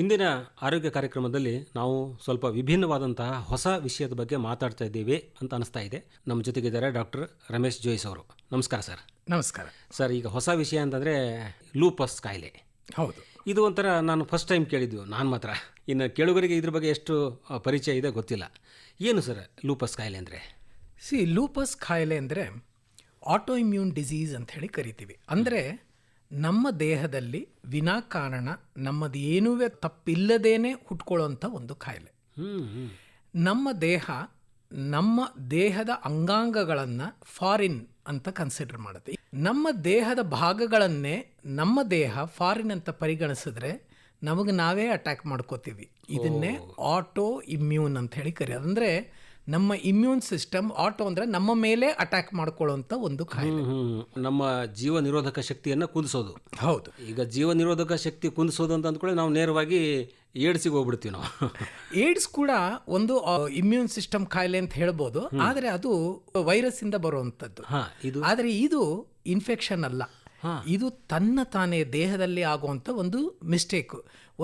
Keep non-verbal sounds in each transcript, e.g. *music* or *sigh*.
ಇಂದಿನ ಆರೋಗ್ಯ ಕಾರ್ಯಕ್ರಮದಲ್ಲಿ ನಾವು ಸ್ವಲ್ಪ ವಿಭಿನ್ನವಾದಂತಹ ಹೊಸ ವಿಷಯದ ಬಗ್ಗೆ ಮಾತಾಡ್ತಾ ಇದ್ದೀವಿ ಅಂತ ಅನಿಸ್ತಾ ಇದೆ. ನಮ್ಮ ಜೊತೆಗಿದ್ದಾರೆ ಡಾಕ್ಟರ್ ರಮೇಶ್ ಜೋಯಿಸ್ ಅವರು. ನಮಸ್ಕಾರ ಸರ್. ನಮಸ್ಕಾರ. ಸರ್ ಈಗ ಹೊಸ ವಿಷಯ ಅಂತಂದರೆ ಲೂಪಸ್ ಕಾಯಿಲೆ. ಹೌದು. ಇದು ಒಂಥರ ನಾನು ಫಸ್ಟ್ ಟೈಮ್ ಕೇಳಿದ್ದು ನಾನು ಮಾತ್ರ. ಇನ್ನು ಕೇಳುಗರಿಗೆ ಇದ್ರ ಬಗ್ಗೆ ಎಷ್ಟು ಪರಿಚಯ ಇದೆ ಗೊತ್ತಿಲ್ಲ. ಏನು ಸರ್ ಲೂಪಸ್ ಕಾಯಿಲೆ ಅಂದರೆ? ಸಿ ಲೂಪಸ್ ಕಾಯಿಲೆ ಅಂದರೆ ಆಟೋ ಇಮ್ಯೂನ್ ಡಿಸೀಸ್ ಅಂತ ಹೇಳಿ ಕರಿತೀವಿ. ಅಂದರೆ ನಮ್ಮ ದೇಹದಲ್ಲಿ ವಿನಾಕಾರಣ ನಮ್ಮದು ಏನೂ ತಪ್ಪಿಲ್ಲದೇನೆ ಹುಟ್ಕೊಳ್ಳೋಂಥ ಒಂದು ಕಾಯಿಲೆ ನಮ್ಮ ದೇಹ ನಮ್ಮ ದೇಹದ ಅಂಗಾಂಗಗಳನ್ನು ಫಾರಿನ್ ಅಂತ ಕನ್ಸಿಡರ್ ಮಾಡುತ್ತೆ. ನಮ್ಮ ದೇಹದ ಭಾಗಗಳನ್ನೇ ನಮ್ಮ ದೇಹ ಫಾರಿನ್ ಅಂತ ಪರಿಗಣಿಸಿದ್ರೆ ನಮಗೆ ನಾವೇ ಅಟ್ಯಾಕ್ ಮಾಡ್ಕೋತೀವಿ. ಇದನ್ನೇ ಆಟೋ ಇಮ್ಯೂನ್ ಅಂತ ಹೇಳಿ ಕರೆಯೋದು ಅಂದರೆ ನಮ್ಮ ಇಮ್ಯೂನ್ ಸಿಸ್ಟಮ್ ಆಟೋ ಅಂದರೆ ನಮ್ಮ ಮೇಲೆ ಅಟ್ಯಾಕ್ ಮಾಡ್ಕೊಳ್ಳೋಂಥ ಒಂದು ಕಾಯಿಲೆ. ನಮ್ಮ ಜೀವ ನಿರೋಧಕ ಶಕ್ತಿಯನ್ನು ಕುದಿಸೋದು. ಹೌದು. ಈಗ ಜೀವ ನಿರೋಧಕ ಶಕ್ತಿ ಕುಂದಿಸೋದು ಅಂತ ಅಂದ್ಕೊಳ್ಳಿ ನಾವು ನೇರವಾಗಿ ಏಡ್ಸಿಗೆ ಹೋಗ್ಬಿಡ್ತೀವಿ ನಾವು. *laughs* ಏಡ್ಸ್ ಕೂಡ ಒಂದು ಇಮ್ಯೂನ್ ಸಿಸ್ಟಮ್ ಕಾಯಿಲೆ ಅಂತ ಹೇಳ್ಬೋದು. ಆದರೆ ಅದು ವೈರಸ್ ಇಂದ ಬರುವಂಥದ್ದು ಇದು? ಆದರೆ ಇದು ಇನ್ಫೆಕ್ಷನ್ ಅಲ್ಲ. ಇದು ತನ್ನ ತಾನೇ ದೇಹದಲ್ಲಿ ಆಗುವಂಥ ಒಂದು ಮಿಸ್ಟೇಕ್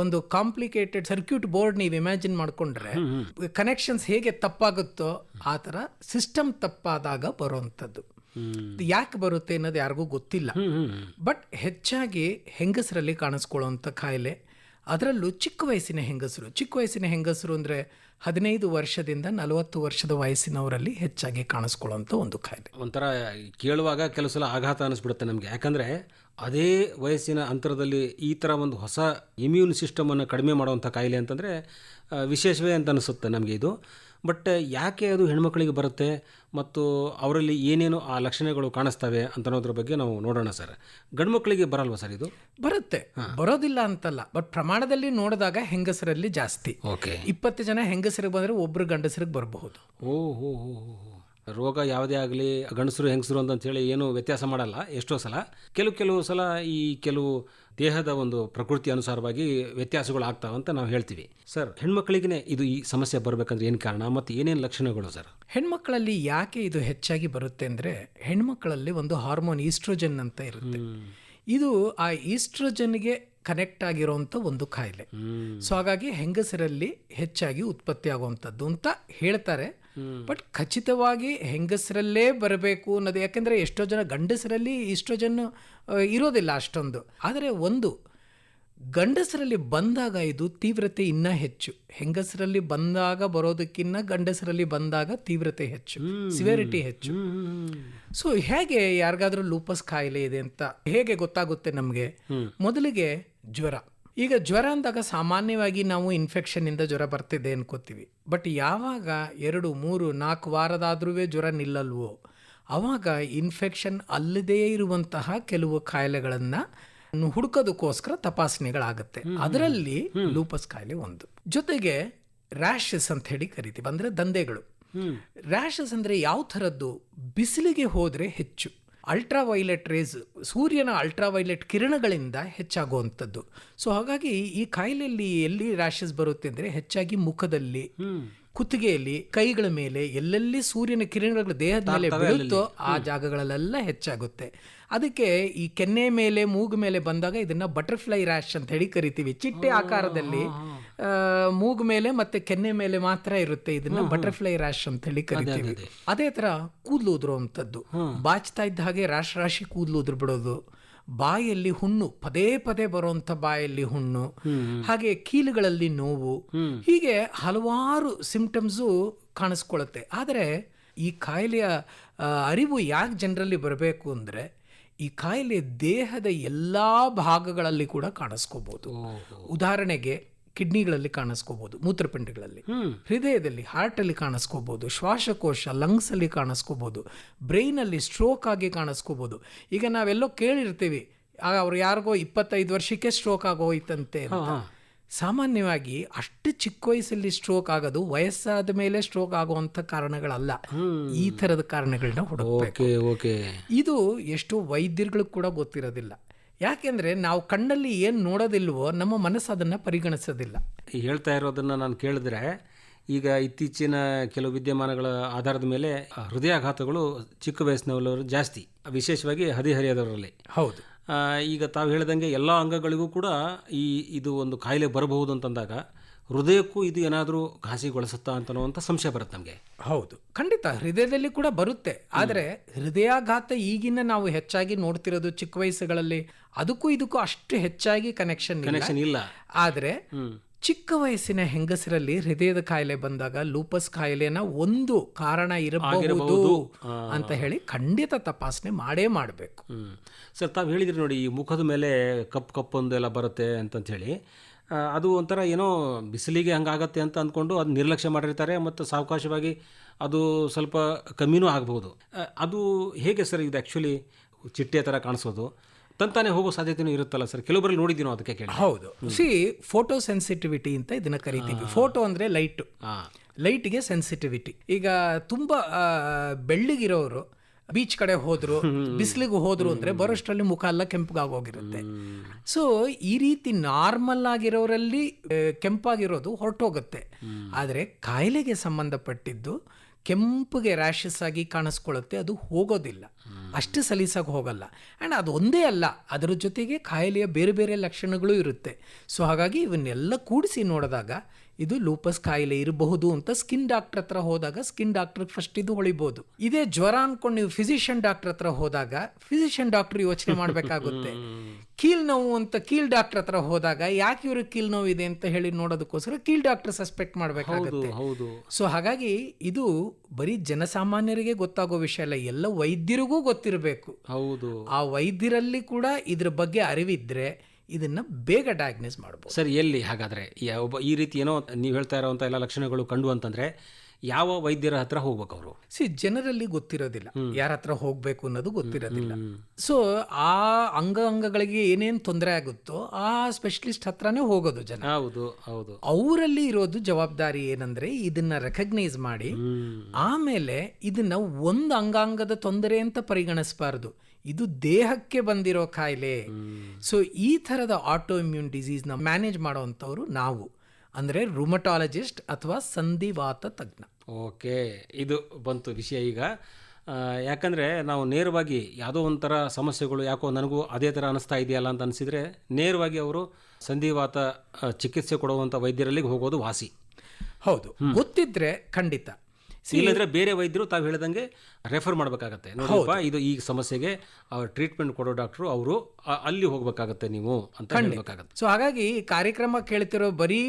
ಒಂದು ಕಾಂಪ್ಲಿಕೇಟೆಡ್ ಸರ್ಕ್ಯೂಟ್ ಬೋರ್ಡ್ ನೀವು ಇಮ್ಯಾಜಿನ್ ಮಾಡ್ಕೊಂಡ್ರೆ ಕನೆಕ್ಷನ್ಸ್ ಹೇಗೆ ತಪ್ಪಾಗುತ್ತೋ ಆ ಥರ ಸಿಸ್ಟಮ್ ತಪ್ಪಾದಾಗ ಬರುವಂಥದ್ದು. ಯಾಕೆ ಬರುತ್ತೆ ಅನ್ನೋದು ಯಾರಿಗೂ ಗೊತ್ತಿಲ್ಲ. ಬಟ್ ಹೆಚ್ಚಾಗಿ ಹೆಂಗಸರಲ್ಲಿ ಕಾಣಿಸ್ಕೊಳ್ಳುವಂಥ ಕಾಯಿಲೆ ಅದರಲ್ಲೂ ಚಿಕ್ಕ ವಯಸ್ಸಿನ ಹೆಂಗಸರು ಚಿಕ್ಕ ವಯಸ್ಸಿನ ಹೆಂಗಸರು ಅಂದರೆ ಹದಿನೈದು ವರ್ಷದಿಂದ ನಲವತ್ತು ವರ್ಷದ ವಯಸ್ಸಿನವರಲ್ಲಿ ಹೆಚ್ಚಾಗಿ ಕಾಣಿಸ್ಕೊಳ್ಳುವಂಥ ಒಂದು ಕಾಯಿಲೆ. ಒಂಥರ ಕೇಳುವಾಗ ಕೆಲವು ಸಲ ಆಘಾತ ಅನಿಸ್ಬಿಡುತ್ತೆ ನಮಗೆ. ಯಾಕಂದರೆ ಅದೇ ವಯಸ್ಸಿನ ಅಂತರದಲ್ಲಿ ಈ ಥರ ಒಂದು ಹೊಸ ಇಮ್ಯೂನ್ ಸಿಸ್ಟಮನ್ನು ಕಡಿಮೆ ಮಾಡುವಂಥ ಕಾಯಿಲೆ ಅಂತಂದರೆ ವಿಶೇಷವೇ ಅಂತ ಅನಿಸುತ್ತೆ ನಮಗೆ ಇದು. ಬಟ್ ಯಾಕೆ ಅದು ಹೆಣ್ಮಕ್ಳಿಗೆ ಬರುತ್ತೆ ಮತ್ತು ಅವರಲ್ಲಿ ಏನೇನು ಆ ಲಕ್ಷಣಗಳು ಕಾಣಿಸ್ತವೆ ಅಂತ ಅನ್ನೋದ್ರ ಬಗ್ಗೆ ನಾವು ನೋಡೋಣ ಸರ್. ಗಂಡು ಮಕ್ಕಳಿಗೆ ಬರಲ್ವಾ ಸರ್ ಇದು? ಬರುತ್ತೆ. ಬರೋದಿಲ್ಲ ಅಂತಲ್ಲ. ಬಟ್ ಪ್ರಮಾಣದಲ್ಲಿ ನೋಡಿದಾಗ ಹೆಂಗಸರಲ್ಲಿ ಜಾಸ್ತಿ. ಓಕೆ. ಇಪ್ಪತ್ತು ಜನ ಹೆಂಗಸರಿಗೆ ಬಂದರೆ ಒಬ್ಬರು ಗಂಡಸರಿಗೆ ಬರಬಹುದು. ಓ ಹೋ ಹೋ ಹೋ ಹೋ. ರೋಗ ಯಾವುದೇ ಆಗಲಿ ಗಂಡಸರು ಹೆಂಗಸರು ಅಂತಂಥೇಳಿ ಏನು ವ್ಯತ್ಯಾಸ ಮಾಡಲ್ಲ ಎಷ್ಟೋ ಸಲ. ಕೆಲವು ಕೆಲವು ಸಲ ಈ ಕೆಲವು ದೇಹದ ಒಂದು ಪ್ರಕೃತಿ ಅನುಸಾರವಾಗಿ ವ್ಯತ್ಯಾಸಗಳು ಆಗ್ತಾವೆ ಅಂತ ನಾವು ಹೇಳ್ತೀವಿ. ಸರ್ ಹೆಣ್ಮಕ್ಳಿಗೆ ಇದು ಈ ಸಮಸ್ಯೆ ಬರಬೇಕಂದ್ರೆ ಏನು ಕಾರಣ? ಮತ್ತು ಏನೇನು ಲಕ್ಷಣಗಳು ಸರ್? ಹೆಣ್ಮಕ್ಕಳಲ್ಲಿ ಯಾಕೆ ಇದು ಹೆಚ್ಚಾಗಿ ಬರುತ್ತೆ ಅಂದರೆ ಹೆಣ್ಮಕ್ಕಳಲ್ಲಿ ಒಂದು ಹಾರ್ಮೋನ್ ಈಸ್ಟ್ರೋಜನ್ ಅಂತ ಇರುತ್ತೆ. ಇದು ಆ ಈಸ್ಟ್ರೋಜನ್ಗೆ ಕನೆಕ್ಟ್ ಆಗಿರೋವಂಥ ಒಂದು ಕಾಯಿಲೆ. ಸೊ ಹಾಗಾಗಿ ಹೆಂಗಸರಲ್ಲಿ ಹೆಚ್ಚಾಗಿ ಉತ್ಪತ್ತಿ ಆಗುವಂಥದ್ದು ಅಂತ ಹೇಳ್ತಾರೆ. ಬಟ್ ಖಚಿತವಾಗಿ ಹೆಂಗಸರಲ್ಲೇ ಬರಬೇಕು ಅನ್ನೋದು ಯಾಕೆಂದರೆ ಎಷ್ಟೋ ಜನ ಗಂಡಸರಲ್ಲಿ ಈಸ್ಟ್ರೋಜನ್ ಜನ ಇರೋದಿಲ್ಲ ಅಷ್ಟೊಂದು. ಆದರೆ ಒಂದು ಗಂಡಸರಲ್ಲಿ ಬಂದಾಗ ಇದು ತೀವ್ರತೆ ಇನ್ನೂ ಹೆಚ್ಚು. ಹೆಂಗಸರಲ್ಲಿ ಬಂದಾಗ ಬರೋದಕ್ಕಿನ್ನ ಗಂಡಸರಲ್ಲಿ ಬಂದಾಗ ತೀವ್ರತೆ ಹೆಚ್ಚು. ಸಿವಿಯರಿಟಿ ಹೆಚ್ಚು. ಸೊ ಹೇಗೆ ಯಾರಿಗಾದ್ರೂ ಲೂಪಸ್ ಕಾಯಿಲೆ ಇದೆ ಅಂತ ಹೇಗೆ ಗೊತ್ತಾಗುತ್ತೆ ನಮಗೆ? ಮೊದಲಿಗೆ ಜ್ವರ. ಈಗ ಜ್ವರ ಅಂದಾಗ ಸಾಮಾನ್ಯವಾಗಿ ನಾವು ಇನ್ಫೆಕ್ಷನ್ನಿಂದ ಜ್ವರ ಬರ್ತಿದೆ ಅನ್ಕೋತೀವಿ. ಬಟ್ ಯಾವಾಗ ಎರಡು ಮೂರು ನಾಲ್ಕು ವಾರದಾದ್ರೂ ಜ್ವರ ನಿಲ್ಲಲ್ವೋ ಆವಾಗ ಇನ್ಫೆಕ್ಷನ್ ಅಲ್ಲದೇ ಇರುವಂತಹ ಕೆಲವು ಕಾಯಿಲೆಗಳನ್ನು ಹುಡುಕೋದಕ್ಕೋಸ್ಕರ ತಪಾಸಣೆಗಳಾಗುತ್ತೆ. ಅದರಲ್ಲಿ ಲೂಪಸ್ ಕಾಯಿಲೆ ಒಂದು. ಜೊತೆಗೆ ರ್ಯಾಷಸ್ ಅಂತ ಹೇಳಿ ಕರಿತೀವಿ ಅಂದರೆ ದಂಧೆಗಳು. ರ್ಯಾಷಸ್ ಅಂದ್ರೆ ಯಾವ ಥರದ್ದು? ಬಿಸಿಲಿಗೆ ಹೋದರೆ ಹೆಚ್ಚು. ಅಲ್ಟ್ರಾ ವೈಲೆಟ್ ರೇಸ್ ಸೂರ್ಯನ ಅಲ್ಟ್ರಾ ವೈಲೆಟ್ ಕಿರಣಗಳಿಂದ ಹೆಚ್ಚಾಗುವಂಥದ್ದು. ಸೊ ಹಾಗಾಗಿ ಈ ಕಾಯಿಲೆಯಲ್ಲಿ ಎಲ್ಲಿ ರ್ಯಾಷಸ್ ಬರುತ್ತೆ ಅಂದರೆ ಹೆಚ್ಚಾಗಿ ಮುಖದಲ್ಲಿ ಕುತ್ತಿಗೆಯಲ್ಲಿ ಕೈಗಳ ಮೇಲೆ ಎಲ್ಲೆಲ್ಲಿ ಸೂರ್ಯನ ಕಿರಣಗಳು ದೇಹದ ಮೇಲೆ ಬೀಳುತ್ತೋ ಆ ಜಾಗಗಳಲ್ಲೆಲ್ಲ ಹೆಚ್ಚಾಗುತ್ತೆ. ಅದಕ್ಕೆ ಈ ಕೆನ್ನೆ ಮೇಲೆ ಮೂಗು ಮೇಲೆ ಬಂದಾಗ ಇದನ್ನ ಬಟರ್ಫ್ಲೈ ರ್ಯಾಶ್ ಅಂತ ಹೇಳಿ ಕರಿತೀವಿ. ಚಿಟ್ಟೆ ಆಕಾರದಲ್ಲಿ ಮೂಗ್ ಮೇಲೆ ಮತ್ತೆ ಕೆನ್ನೆ ಮೇಲೆ ಮಾತ್ರ ಇರುತ್ತೆ ಇದನ್ನ ಬಟರ್ಫ್ಲೈ ರ್ಯಾಶ್ ಅಂತ ಹೇಳಿ ಕರಿತೀವಿ. ಅದೇ ತರ ಕೂದಲು ಉದುರುವಂಥದ್ದು ಬಾಚ್ತಾ ಇದ್ದ ಹಾಗೆ ರಾಶಿ ರಾಶಿ ಕೂದಲು ಉದುರು ಬಿಡೋದು. ಬಾಯಲ್ಲಿ ಹುಣ್ಣು ಪದೇ ಪದೇ ಬರುವಂತ ಬಾಯಲ್ಲಿ ಹುಣ್ಣು. ಹಾಗೆ ಕೀಲುಗಳಲ್ಲಿ ನೋವು. ಹೀಗೆ ಹಲವಾರು ಸಿಂಪ್ಟಮ್ಸು ಕಾಣಿಸ್ಕೊಳ್ಳುತ್ತೆ ಆದರೆ ಈ ಕಾಯಿಲೆಯ ಅರಿವು ಯಾಕೆ ಜನರಲ್ಲಿ ಬರಬೇಕು ಅಂದರೆ ಈ ಕಾಯಿಲೆ ದೇಹದ ಎಲ್ಲ ಭಾಗಗಳಲ್ಲಿ ಕೂಡ ಕಾಣಿಸ್ಕೋಬಹುದು ಉದಾಹರಣೆಗೆ ಕಿಡ್ನಿಗಳಲ್ಲಿ ಕಾಣಿಸ್ಕೋಬಹುದು ಮೂತ್ರಪಿಂಡಗಳಲ್ಲಿ. ಹೃದಯದಲ್ಲಿ ಹಾರ್ಟಲ್ಲಿ ಕಾಣಿಸ್ಕೋಬಹುದು ಶ್ವಾಸಕೋಶ ಲಂಗ್ಸ್ ಅಲ್ಲಿ ಕಾಣಿಸ್ಕೋಬಹುದು ಬ್ರೈನಲ್ಲಿ ಸ್ಟ್ರೋಕ್ ಆಗಿ ಕಾಣಿಸ್ಕೋಬಹುದು ಈಗ ನಾವೆಲ್ಲೋ ಕೇಳಿರ್ತೀವಿ ಅವ್ರು ಯಾರಿಗೋ ಇಪ್ಪತ್ತೈದು ವರ್ಷಕ್ಕೆ ಸ್ಟ್ರೋಕ್ ಆಗೋಯ್ತಂತೆ ಅಂತ. ಸಾಮಾನ್ಯವಾಗಿ ಅಷ್ಟು ಚಿಕ್ಕ ವಯಸ್ಸಲ್ಲಿ ಸ್ಟ್ರೋಕ್ ಆಗೋದು ವಯಸ್ಸಾದ ಮೇಲೆ ಸ್ಟ್ರೋಕ್ ಆಗುವಂಥ ಕಾರಣಗಳಲ್ಲ. ಈ ಥರದ ಕಾರಣಗಳನ್ನ ಹುಡುಕಬೇಕು. Okay okay. ಇದು ಎಷ್ಟೋ ವೈದ್ಯರುಗಳಿಗೆ ಕೂಡ ಗೊತ್ತಿರೋದಿಲ್ಲ. ಯಾಕೆಂದ್ರೆ ನಾವು ಕಣ್ಣಲ್ಲಿ ಏನು ನೋಡೋದಿಲ್ವೋ ನಮ್ಮ ಮನಸ್ಸು ಅದನ್ನು ಪರಿಗಣಿಸೋದಿಲ್ಲ. ಹೇಳ್ತಾ ಇರೋದನ್ನು ನಾನು ಕೇಳಿದ್ರೆ ಈಗ ಇತ್ತೀಚಿನ ಕೆಲವು ವಿದ್ಯಮಾನಗಳ ಆಧಾರದ ಮೇಲೆ ಹೃದಯಾಘಾತಗಳು ಚಿಕ್ಕ ವಯಸ್ಸಿನವರು ಜಾಸ್ತಿ ವಿಶೇಷವಾಗಿ ಹದಿಹರಿಯದವರಲ್ಲಿ. ಹೌದು. ಈಗ ತಾವು ಹೇಳ್ದಂಗೆ ಎಲ್ಲ ಅಂಗಗಳಿಗೂ ಕೂಡ ಈ ಇದು ಒಂದು ಕಾಯಿಲೆ ಬರಬಹುದು ಅಂತಂದಾಗ ಹೃದಯಕ್ಕೂ ಇದು ಏನಾದರೂ ಘಾಸಿಗೊಳಿಸುತ್ತಾ ಅಂತ ಸಂಶಯ ಬರುತ್ತೆ ನಮಗೆ. ಹೌದು. ಖಂಡಿತ ಹೃದಯದಲ್ಲಿ ಕೂಡ ಬರುತ್ತೆ. ಆದರೆ ಹೃದಯಾಘಾತ ಈಗಿನ ನಾವು ಹೆಚ್ಚಾಗಿ ನೋಡ್ತಿರೋದು ಚಿಕ್ಕ ವಯಸ್ಸುಗಳಲ್ಲಿ ಅದಕ್ಕೂ ಇದಕ್ಕೂ ಅಷ್ಟು ಹೆಚ್ಚಾಗಿ ಕನೆಕ್ಷನ್ ಇಲ್ಲ. ಕನೆಕ್ಷನ್ ಇಲ್ಲ. ಆದರೆ ಚಿಕ್ಕ ವಯಸ್ಸಿನ ಹೆಂಗಸರಲ್ಲಿ ಹೃದಯದ ಕಾಯಿಲೆ ಬಂದಾಗ ಲೂಪಸ್ ಕಾಯಿಲೆನ ಒಂದು ಕಾರಣ ಇರಬಹುದು ಅಂತ ಹೇಳಿ ಖಂಡಿತ ತಪಾಸಣೆ ಮಾಡೇ ಮಾಡಬೇಕು. ಸರ್ ತಾವು ಹೇಳಿದ್ರಿ ನೋಡಿ ಈ ಮುಖದ ಮೇಲೆ ಕಪ್ಪು ಕಪ್ಪೊಂದೆಲ್ಲ ಬರುತ್ತೆ ಅಂತಂತ ಹೇಳಿ. ಅದು ಒಂಥರ ಏನೋ ಬಿಸಿಲಿಗೆ ಹಂಗಾಗತ್ತೆ ಅಂತ ಅಂದ್ಕೊಂಡು ಅದು ನಿರ್ಲಕ್ಷ್ಯ ಮಾಡಿರ್ತಾರೆ ಮತ್ತು ಸಾವಕಾಶವಾಗಿ ಅದು ಸ್ವಲ್ಪ ಕಮ್ಮಿನೂ ಆಗ್ಬೋದು ಅದು ಹೇಗೆ ಸರ್ ಇದು ಆ್ಯಕ್ಚುಲಿ ಚಿಟ್ಟೆ ಥರ ಕಾಣಿಸೋದು? ತಂತಾನೆ ಹೋಗೋ ಸಾಧ್ಯತೆನೂ ಇರುತ್ತಲ್ಲ ಸರ್? ಕೆಲವೊಬ್ಬರಲ್ಲಿ ನೋಡಿದ್ದೀನೋ ಅದಕ್ಕೆ ಕೇಳಿ ಹೌದು. ಸಿ ಫೋಟೋ ಸೆನ್ಸಿಟಿವಿಟಿ ಅಂತ ಇದನ್ನ ಕರಿತೀವಿ. ಫೋಟೋ ಅಂದ್ರೆ ಲೈಟ್ ಲೈಟ್ಗೆ ಸೆನ್ಸಿಟಿವಿಟಿ ಈಗ ತುಂಬಾ ಬೆಳ್ಳಗಿರೋರು ಬೀಚ್ ಕಡೆ ಹೋದ್ರು ಬಿಸಿಲಿಗೆ ಹೋದ್ರು ಅಂದ್ರೆ ಬರೋಷ್ಟರಲ್ಲಿ ಮುಖ ಎಲ್ಲ ಕೆಂಪಗಾಗೋಗಿರುತ್ತೆ. ಸೊ ಈ ರೀತಿ ನಾರ್ಮಲ್ ಆಗಿರೋರಲ್ಲಿ ಕೆಂಪಾಗಿರೋದು ಹೊರಟೋಗುತ್ತೆ. ಆದರೆ ಕಾಯಿಲೆಗೆ ಸಂಬಂಧಪಟ್ಟಿದ್ದು ಕೆಂಪಗೆ ರ್ಯಾಷಸ್ ಆಗಿ ಕಾಣಿಸ್ಕೊಳ್ಳುತ್ತೆ, ಅದು ಹೋಗೋದಿಲ್ಲ. ಅಷ್ಟು ಸಲೀಸಾಗಿ ಹೋಗಲ್ಲ. ಆ್ಯಂಡ್ ಅದು ಒಂದೇ ಅಲ್ಲ, ಅದರ ಜೊತೆಗೆ ಕಾಯಿಲೆಯ ಬೇರೆ ಬೇರೆ ಲಕ್ಷಣಗಳು ಇರುತ್ತೆ. ಸೊ ಹಾಗಾಗಿ ಇವನ್ನೆಲ್ಲ ಕೂಡಿಸಿ ನೋಡಿದಾಗ ಇದು ಲೂಪಸ್ ಕಾಯಿಲೆ ಇರಬಹುದು ಅಂತ ಸ್ಕಿನ್ ಡಾಕ್ಟರ್ ಹತ್ರ ಹೋದಾಗ ಸ್ಕಿನ್ ಡಾಕ್ಟರ್ ಫಸ್ಟ್ ಇದು ಹೊಳಿಬಹುದು ಇದೇ ಜ್ವರ ಅನ್ಕೊಂಡು ನೀವು ಫಿಸಿಷಿಯನ್ ಡಾಕ್ಟರ್ ಹತ್ರ ಹೋದಾಗ ಫಿಸಿಷಿಯನ್ ಡಾಕ್ಟರ್ ಯೋಚನೆ ಮಾಡಬೇಕಾಗುತ್ತೆ. *laughs* ಕೀಲ್ ನೋವು ಅಂತ ಕೀಲ್ ಡಾಕ್ಟರ್ ಹತ್ರ ಹೋದಾಗ ಯಾಕೆ ಇವ್ರಿಗೆ ಕೀಲ್ ನೋವು ಇದೆ ಅಂತ ಹೇಳಿ ನೋಡೋದಕ್ಕೋಸ್ಕರ ಕೀಲ್ ಡಾಕ್ಟರ್ ಸಸ್ಪೆಕ್ಟ್ ಮಾಡಬೇಕಾಗುತ್ತೆ. ಹೌದು ಸೊ ಹಾಗಾಗಿ ಇದು ಬರೀ ಜನಸಾಮಾನ್ಯರಿಗೆ ಗೊತ್ತಾಗೋ ವಿಷಯ ಅಲ್ಲ ಎಲ್ಲ ವೈದ್ಯರಿಗೂ ಗೊತ್ತಿರಬೇಕು. ಹೌದು. ಆ ವೈದ್ಯರಲ್ಲಿ ಕೂಡ ಇದ್ರ ಬಗ್ಗೆ ಅರಿವಿದ್ರೆ ಇದನ್ನ ಬೇಗ ಡಯಾಗ್ನೈಸ್ ಮಾಡ್ಬೋದು. ಸರ್ ಎಲ್ಲಿ ಹಾಗಾದರೆ ಒಬ್ಬ ಈ ರೀತಿ ಏನೋ ನೀವು ಹೇಳ್ತಾ ಇರೋವಂಥ ಎಲ್ಲ ಲಕ್ಷಣಗಳು ಕಂಡು ಅಂತಂದರೆ ಯಾವ ವೈದ್ಯರ ಹತ್ರ ಹೋಗ್ಬೇಕು ಅವರು? ಸಿ ಜನರಲ್ಲಿ ಗೊತ್ತಿರೋದಿಲ್ಲ. ಯಾರ ಹತ್ರ ಹೋಗ್ಬೇಕು ಅನ್ನೋದು ಗೊತ್ತಿರೋದಿಲ್ಲ. ಸೊ ಆ ಅಂಗಾಂಗಗಳಿಗೆ ಏನೇನು ತೊಂದರೆ ಆಗುತ್ತೋ ಆ ಸ್ಪೆಷಲಿಸ್ಟ್ ಹತ್ರನೇ ಹೋಗೋದು ಜನ. ಹೌದು ಹೌದು. ಅವರಲ್ಲಿ ಇರೋದು ಜವಾಬ್ದಾರಿ ಏನಂದ್ರೆ ಇದನ್ನ ರೆಕಗ್ನೈಸ್ ಮಾಡಿ ಆಮೇಲೆ ಇದನ್ನ ಒಂದು ಅಂಗಾಂಗದ ತೊಂದರೆ ಅಂತ ಪರಿಗಣಿಸಬಾರದು. ಇದು ದೇಹಕ್ಕೆ ಬಂದಿರೋ ಕಾಯಿಲೆ. ಸೊ ಈ ಥರದ ಆಟೋ ಇಮ್ಯೂನ್ ಡಿಸೀಸ್ನ ಮ್ಯಾನೇಜ್ ಮಾಡೋವಂಥವ್ರು ನಾವು. ಅಂದರೆ ರುಮಟಾಲಜಿಸ್ಟ್ ಅಥವಾ ಸಂಧಿವಾತ ತಜ್ಞ. ಓಕೆ ಇದು ಬಂತು ವಿಷಯ ಈಗ. ಯಾಕಂದರೆ ನಾವು ನೇರವಾಗಿ ಯಾವುದೋ ಒಂಥರ ಸಮಸ್ಯೆಗಳು ಯಾಕೋ ನನಗೂ ಅದೇ ಥರ ಅನಿಸ್ತಾ ಇದೆಯಲ್ಲ ಅಂತ ಅನಿಸಿದರೆ ನೇರವಾಗಿ ಅವರು ಸಂಧಿವಾತ ಚಿಕಿತ್ಸೆ ಕೊಡುವಂಥ ವೈದ್ಯರಲ್ಲಿಗೆ ಹೋಗೋದು ವಾಸಿ. ಹೌದು. ಗೊತ್ತಿದ್ರೆ ಖಂಡಿತ. ಇಲ್ಲಂದ್ರೆ ಬೇರೆ ವೈದ್ಯರು ತಾವು ಹೇಳ್ದಂಗೆ ರೆಫರ್ ಮಾಡಬೇಕಾಗತ್ತೆ. ನೋಡಪ್ಪ ಇದು ಈ ಸಮಸ್ಯೆಗೆ ಟ್ರೀಟ್ಮೆಂಟ್ ಕೊಡೋ ಡಾಕ್ಟ್ರು ಅವರು ಅಲ್ಲಿ ಹೋಗ್ಬೇಕಾಗತ್ತೆ ನೀವು ಅಂತ ಹೇಳಬೇಕಾಗತ್ತೆ. ಸೊ ಹಾಗಾಗಿ ಕಾರ್ಯಕ್ರಮ ಕೇಳ್ತಿರೋ ಬರೀ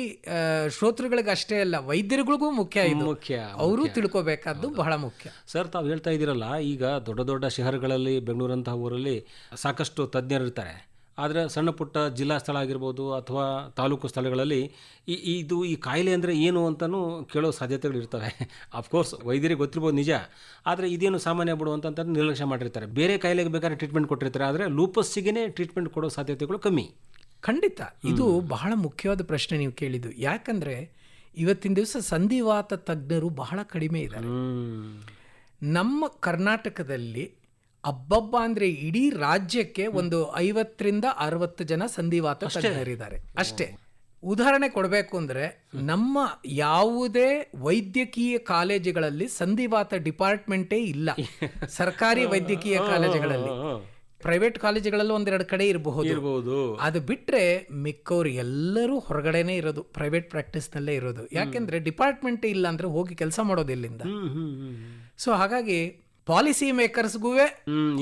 ಶ್ರೋತೃಗಳಿಗೆ ಅಷ್ಟೇ ಅಲ್ಲ ವೈದ್ಯರುಗಳಿಗೂ ಮುಖ್ಯ ಇದು. ಮುಖ್ಯ ಅವರು ತಿಳ್ಕೋಬೇಕಾದ್ದು ಬಹಳ ಮುಖ್ಯ. ಸರ್ ತಾವು ಹೇಳ್ತಾ ಇದ್ದೀರಲ್ಲ ಈಗ ದೊಡ್ಡ ದೊಡ್ಡ ಶಹರಗಳಲ್ಲಿ ಬೆಂಗಳೂರಂತಹ ಊರಲ್ಲಿ ಸಾಕಷ್ಟು ತಜ್ಞರು ಇರ್ತಾರೆ ಆದರೆ ಸಣ್ಣ ಪುಟ್ಟ ಜಿಲ್ಲಾ ಸ್ಥಳ ಆಗಿರ್ಬೋದು ಅಥವಾ ತಾಲೂಕು ಸ್ಥಳಗಳಲ್ಲಿ ಈ ಇದು ಈ ಕಾಯಿಲೆ ಅಂದರೆ ಏನು ಅಂತಲೂ ಕೇಳೋ ಸಾಧ್ಯತೆಗಳು ಇರ್ತವೆ. *laughs* ಅಫ್ಕೋರ್ಸ್ ವೈದ್ಯರಿಗೆ ಗೊತ್ತಿರ್ಬೋದು ನಿಜ. ಆದರೆ ಇದೇನು ಸಾಮಾನ್ಯ ಬಿಡು ಅಂತ ನಿರ್ಲಕ್ಷ್ಯ ಮಾಡಿರ್ತಾರೆ. ಬೇರೆ ಕಾಯಿಲೆಗೆ ಬೇಕಾದ್ರೆ ಟ್ರೀಟ್ಮೆಂಟ್ ಕೊಟ್ಟಿರ್ತಾರೆ. ಆದರೆ ಲೂಪಸ್ಸಿಗೆ ಟ್ರೀಟ್ಮೆಂಟ್ ಕೊಡೋ ಸಾಧ್ಯತೆಗಳು ಕಮ್ಮಿ. ಖಂಡಿತ. ಇದು ಬಹಳ ಮುಖ್ಯವಾದ ಪ್ರಶ್ನೆ ನೀವು ಕೇಳಿದ್ದು. ಯಾಕಂದರೆ ಇವತ್ತಿನ ದಿವಸ ಸಂಧಿವಾತ ತಜ್ಞರು ಬಹಳ ಕಡಿಮೆ ಇದ್ದಾರೆ. ನಮ್ಮ ಕರ್ನಾಟಕದಲ್ಲಿ ಅಬ್ಬಬ್ಬ ಅಂದ್ರೆ ಇಡೀ ರಾಜ್ಯಕ್ಕೆ ಒಂದು ಐವತ್ತರಿಂದ ಅರವತ್ತು ಜನ ಸಂಧಿವಾತ ತಜ್ಞರಿದ್ದಾರೆ. ಅಷ್ಟೇ. ಉದಾಹರಣೆ ಕೊಡಬೇಕು ಅಂದ್ರೆ ನಮ್ಮ ಯಾವುದೇ ವೈದ್ಯಕೀಯ ಕಾಲೇಜುಗಳಲ್ಲಿ ಸಂಧಿವಾತ ಡಿಪಾರ್ಟ್ಮೆಂಟೇ ಇಲ್ಲ. *laughs* ಸರ್ಕಾರಿ ವೈದ್ಯಕೀಯ ಕಾಲೇಜುಗಳಲ್ಲಿ. ಪ್ರೈವೇಟ್ ಕಾಲೇಜುಗಳಲ್ಲೂ ಒಂದೆರಡು ಕಡೆ ಇರಬಹುದು. ಅದು ಬಿಟ್ರೆ ಮಿಕ್ಕವ್ರು ಎಲ್ಲರೂ ಹೊರಗಡೆನೆ ಇರೋದು ಪ್ರೈವೇಟ್ ಪ್ರಾಕ್ಟೀಸ್ನಲ್ಲೇ ಇರೋದು. ಯಾಕೆಂದ್ರೆ ಡಿಪಾರ್ಟ್ಮೆಂಟ್ ಇಲ್ಲ ಅಂದ್ರೆ ಹೋಗಿ ಕೆಲಸ ಮಾಡೋದು ಹ್ಮ್. ಸೊ ಹಾಗಾಗಿ ಪಾಲಿಸಿ ಮೇಕರ್ಸ್ಗೂ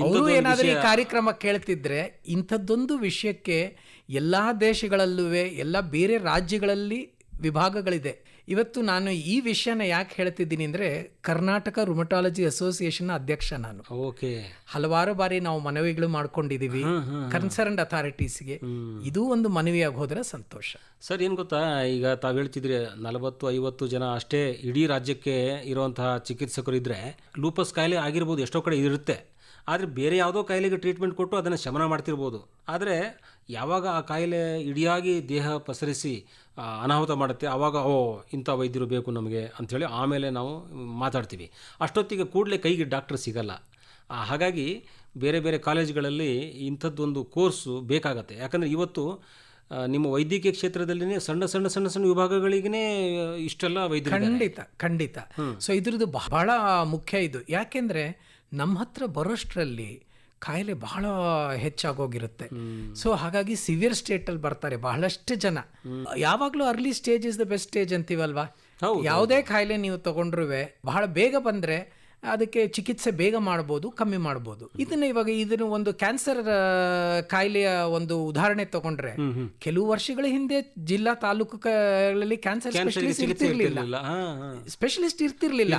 ಅವರು ಏನಾದರೂ ಈ ಕಾರ್ಯಕ್ರಮ ಕೇಳ್ತಿದ್ರೆ ಇಂಥದ್ದೊಂದು ವಿಷಯಕ್ಕೆ ಎಲ್ಲಾ ದೇಶಗಳಲ್ಲೂ ಎಲ್ಲ ಬೇರೆ ರಾಜ್ಯಗಳಲ್ಲಿ ವಿಭಾಗಗಳಿದೆ. ಇವತ್ತು ನಾನು ಈ ವಿಷಯನ ಯಾಕೆ ಹೇಳ್ತಿದ್ದೀನಿ ಅಂದ್ರೆ ಕರ್ನಾಟಕ ರುಮಟಾಲಜಿ ಅಸೋಸಿಯೇಷನ್ ಅಧ್ಯಕ್ಷ ನಾನು. ಓಕೆ. ಹಲವಾರು ಬಾರಿ ನಾವು ಮನವಿಗಳು ಮಾಡ್ಕೊಂಡಿದೀವಿ ಕನ್ಸರ್ನ್ಡ್ ಅಥಾರಿಟೀಸ್ಗೆ. ಇದು ಒಂದು ಮನವಿಯಾಗಿ ಹೋದರೆ ಸಂತೋಷ. ಸರ್ ಏನು ಗೊತ್ತಾ? ಈಗ ತಾವು ಹೇಳ್ತಿದ್ರಿ ನಲವತ್ತು ಐವತ್ತು ಜನ ಅಷ್ಟೇ ಇಡೀ ರಾಜ್ಯಕ್ಕೆ ಇರುವಂತಹ ಚಿಕಿತ್ಸಕರು ಇದ್ದರೆ ಲೂಪಸ್ ಕಾಯಿಲೆ ಆಗಿರ್ಬೋದು ಎಷ್ಟೋ ಕಡೆ ಇರುತ್ತೆ. ಆದರೆ ಬೇರೆ ಯಾವುದೋ ಕಾಯಿಲೆಗೆ ಟ್ರೀಟ್ಮೆಂಟ್ ಕೊಟ್ಟು ಅದನ್ನು ಶಮನ ಮಾಡ್ತಿರ್ಬೋದು. ಆದರೆ ಯಾವಾಗ ಆ ಕಾಯಿಲೆ ಇಡಿಯಾಗಿ ದೇಹ ಪಸರಿಸಿ ಅನಾಹುತ ಮಾಡುತ್ತೆ ಆವಾಗ ಓ ಇಂಥ ವೈದ್ಯರು ಬೇಕು ನಮಗೆ ಅಂಥೇಳಿ ಆಮೇಲೆ ನಾವು ಮಾತಾಡ್ತೀವಿ. ಅಷ್ಟೊತ್ತಿಗೆ ಕೂಡಲೇ ಕೈಗೆ ಡಾಕ್ಟರ್ ಸಿಗಲ್ಲ. ಹಾಗಾಗಿ ಬೇರೆ ಬೇರೆ ಕಾಲೇಜುಗಳಲ್ಲಿ ಇಂಥದ್ದೊಂದು ಕೋರ್ಸು ಬೇಕಾಗತ್ತೆ. ಯಾಕಂದರೆ ಇವತ್ತು ನಿಮ್ಮ ವೈದ್ಯಕೀಯ ಕ್ಷೇತ್ರದಲ್ಲಿನೇ ಸಣ್ಣ ಸಣ್ಣ ಸಣ್ಣ ಸಣ್ಣ ವಿಭಾಗಗಳಿಗೇ ಇಷ್ಟೆಲ್ಲ ವೈದ್ಯರು ಖಂಡಿತ ಖಂಡಿತ. ಸೊ ಇದ್ರದ್ದು ಬಹಳ ಮುಖ್ಯ ಇದು. ಯಾಕೆಂದ್ರೆ ನಮ್ಮ ಹತ್ರ ಬರೋಷ್ಟರಲ್ಲಿ ಕಾಯಿಲೆ ಬಹಳ ಹೆಚ್ಚಾಗೋಗಿರುತ್ತೆ. ಸೊ ಹಾಗಾಗಿ ಸಿವಿಯರ್ ಸ್ಟೇಟಲ್ಲಿ ಬರ್ತಾರೆ ಬಹಳಷ್ಟು ಜನ. ಯಾವಾಗಲೂ early stage is the best stage ಅಂತೀವಲ್ವಾ? ಯಾವುದೇ ಕಾಯಿಲೆ ನೀವು ತಗೊಂಡ್ರೂ ಬಹಳ ಬೇಗ ಬಂದರೆ ಅದಕ್ಕೆ ಚಿಕಿತ್ಸೆ ಬೇಗ ಮಾಡ್ಬೋದು ಕಮ್ಮಿ ಮಾಡ್ಬೋದು. ಇದನ್ನ ಇವಾಗ ಇದನ್ನು ಒಂದು ಕ್ಯಾನ್ಸರ್ ಕಾಯಿಲೆಯ ಒಂದು ಉದಾಹರಣೆ ತಗೊಂಡ್ರೆ ಕೆಲವು ವರ್ಷಗಳ ಹಿಂದೆ ಜಿಲ್ಲಾ ತಾಲೂಕುಗಳಲ್ಲಿ ಕ್ಯಾನ್ಸರ್ ಸ್ಪೆಷಲಿಸ್ಟ್ ಇರ್ತಿರ್ಲಿಲ್ಲ. ಸ್ಪೆಷಲಿಸ್ಟ್ ಇರ್ತಿರ್ಲಿಲ್ಲ.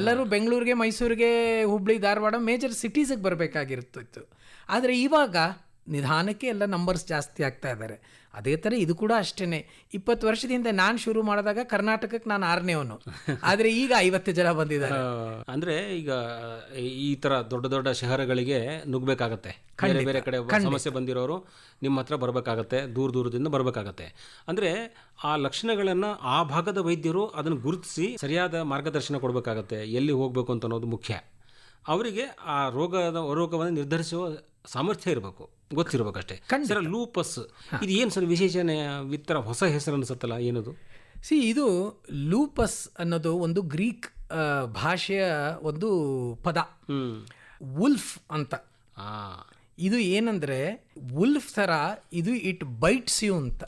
ಎಲ್ಲರೂ ಬೆಂಗಳೂರಿಗೆ ಮೈಸೂರಿಗೆ ಹುಬ್ಳಿ ಧಾರವಾಡ ಮೇಜರ್ ಸಿಟೀಸ್ಗೆ ಬರಬೇಕಾಗಿರ್ತಿತ್ತು. ಆದರೆ ಇವಾಗ ನಿಧಾನಕ್ಕೆ ಎಲ್ಲ ನಂಬರ್ಸ್ ಜಾಸ್ತಿ ಆಗ್ತಾ ಇದ್ದಾರೆ ಅದೇ ಥರ ಇದು ಕೂಡ ಅಷ್ಟೇ ಇಪ್ಪತ್ತು ವರ್ಷದಿಂದ ನಾನು ಶುರು ಮಾಡಿದಾಗ ಕರ್ನಾಟಕಕ್ಕೆ ನಾನು ಆರನೇವನು ಆದರೆ ಈಗ ಐವತ್ತು ಜನ ಬಂದಿದ್ದಾರೆ. ಅಂದರೆ ಈಗ ಈ ಥರ ದೊಡ್ಡ ದೊಡ್ಡ ಶಹರಗಳಿಗೆ ನುಗ್ಬೇಕಾಗತ್ತೆ. ಬೇರೆ ಬೇರೆ ಕಡೆ ಸಮಸ್ಯೆ ಬಂದಿರೋರು ನಿಮ್ಮ ಹತ್ರ ಬರಬೇಕಾಗತ್ತೆ ದೂರ ದೂರದಿಂದ ಬರಬೇಕಾಗತ್ತೆ. ಅಂದ್ರೆ ಆ ಲಕ್ಷಣಗಳನ್ನು ಆ ಭಾಗದ ವೈದ್ಯರು ಅದನ್ನು ಗುರುತಿಸಿ ಸರಿಯಾದ ಮಾರ್ಗದರ್ಶನ ಕೊಡಬೇಕಾಗತ್ತೆ ಎಲ್ಲಿ ಹೋಗಬೇಕು ಅಂತ ಅನ್ನೋದು ಮುಖ್ಯ. ಅವರಿಗೆ ಆ ರೋಗದ ರೋಗವನ್ನು ನಿರ್ಧರಿಸುವ ಸಾಮರ್ಥ್ಯ ಇರಬೇಕು. ಗೊತ್ತಿರ್ಬೇಕಷ್ಟೇ. ಸರ್ ಲೂಪಸ್ ಇದು ಏನು ಸರ್ ವಿಶೇಷಣೆ ವಿತ್ತರ ಹೊಸ ಹೆಸರು ಅನ್ಸುತ್ತಲ್ಲ ಏನದು? ಸಿ ಇದು ಲೂಪಸ್ ಅನ್ನೋದು ಒಂದು ಗ್ರೀಕ್ ಭಾಷೆಯ ಒಂದು ಪದ. ವುಲ್ಫ್ ಅಂತ. ಇದು ಏನಂದ್ರೆ ವುಲ್ಫ್ ಥರ ಇದು ಇಟ್ ಬೈಟ್ಸ್ ಯು ಅಂತ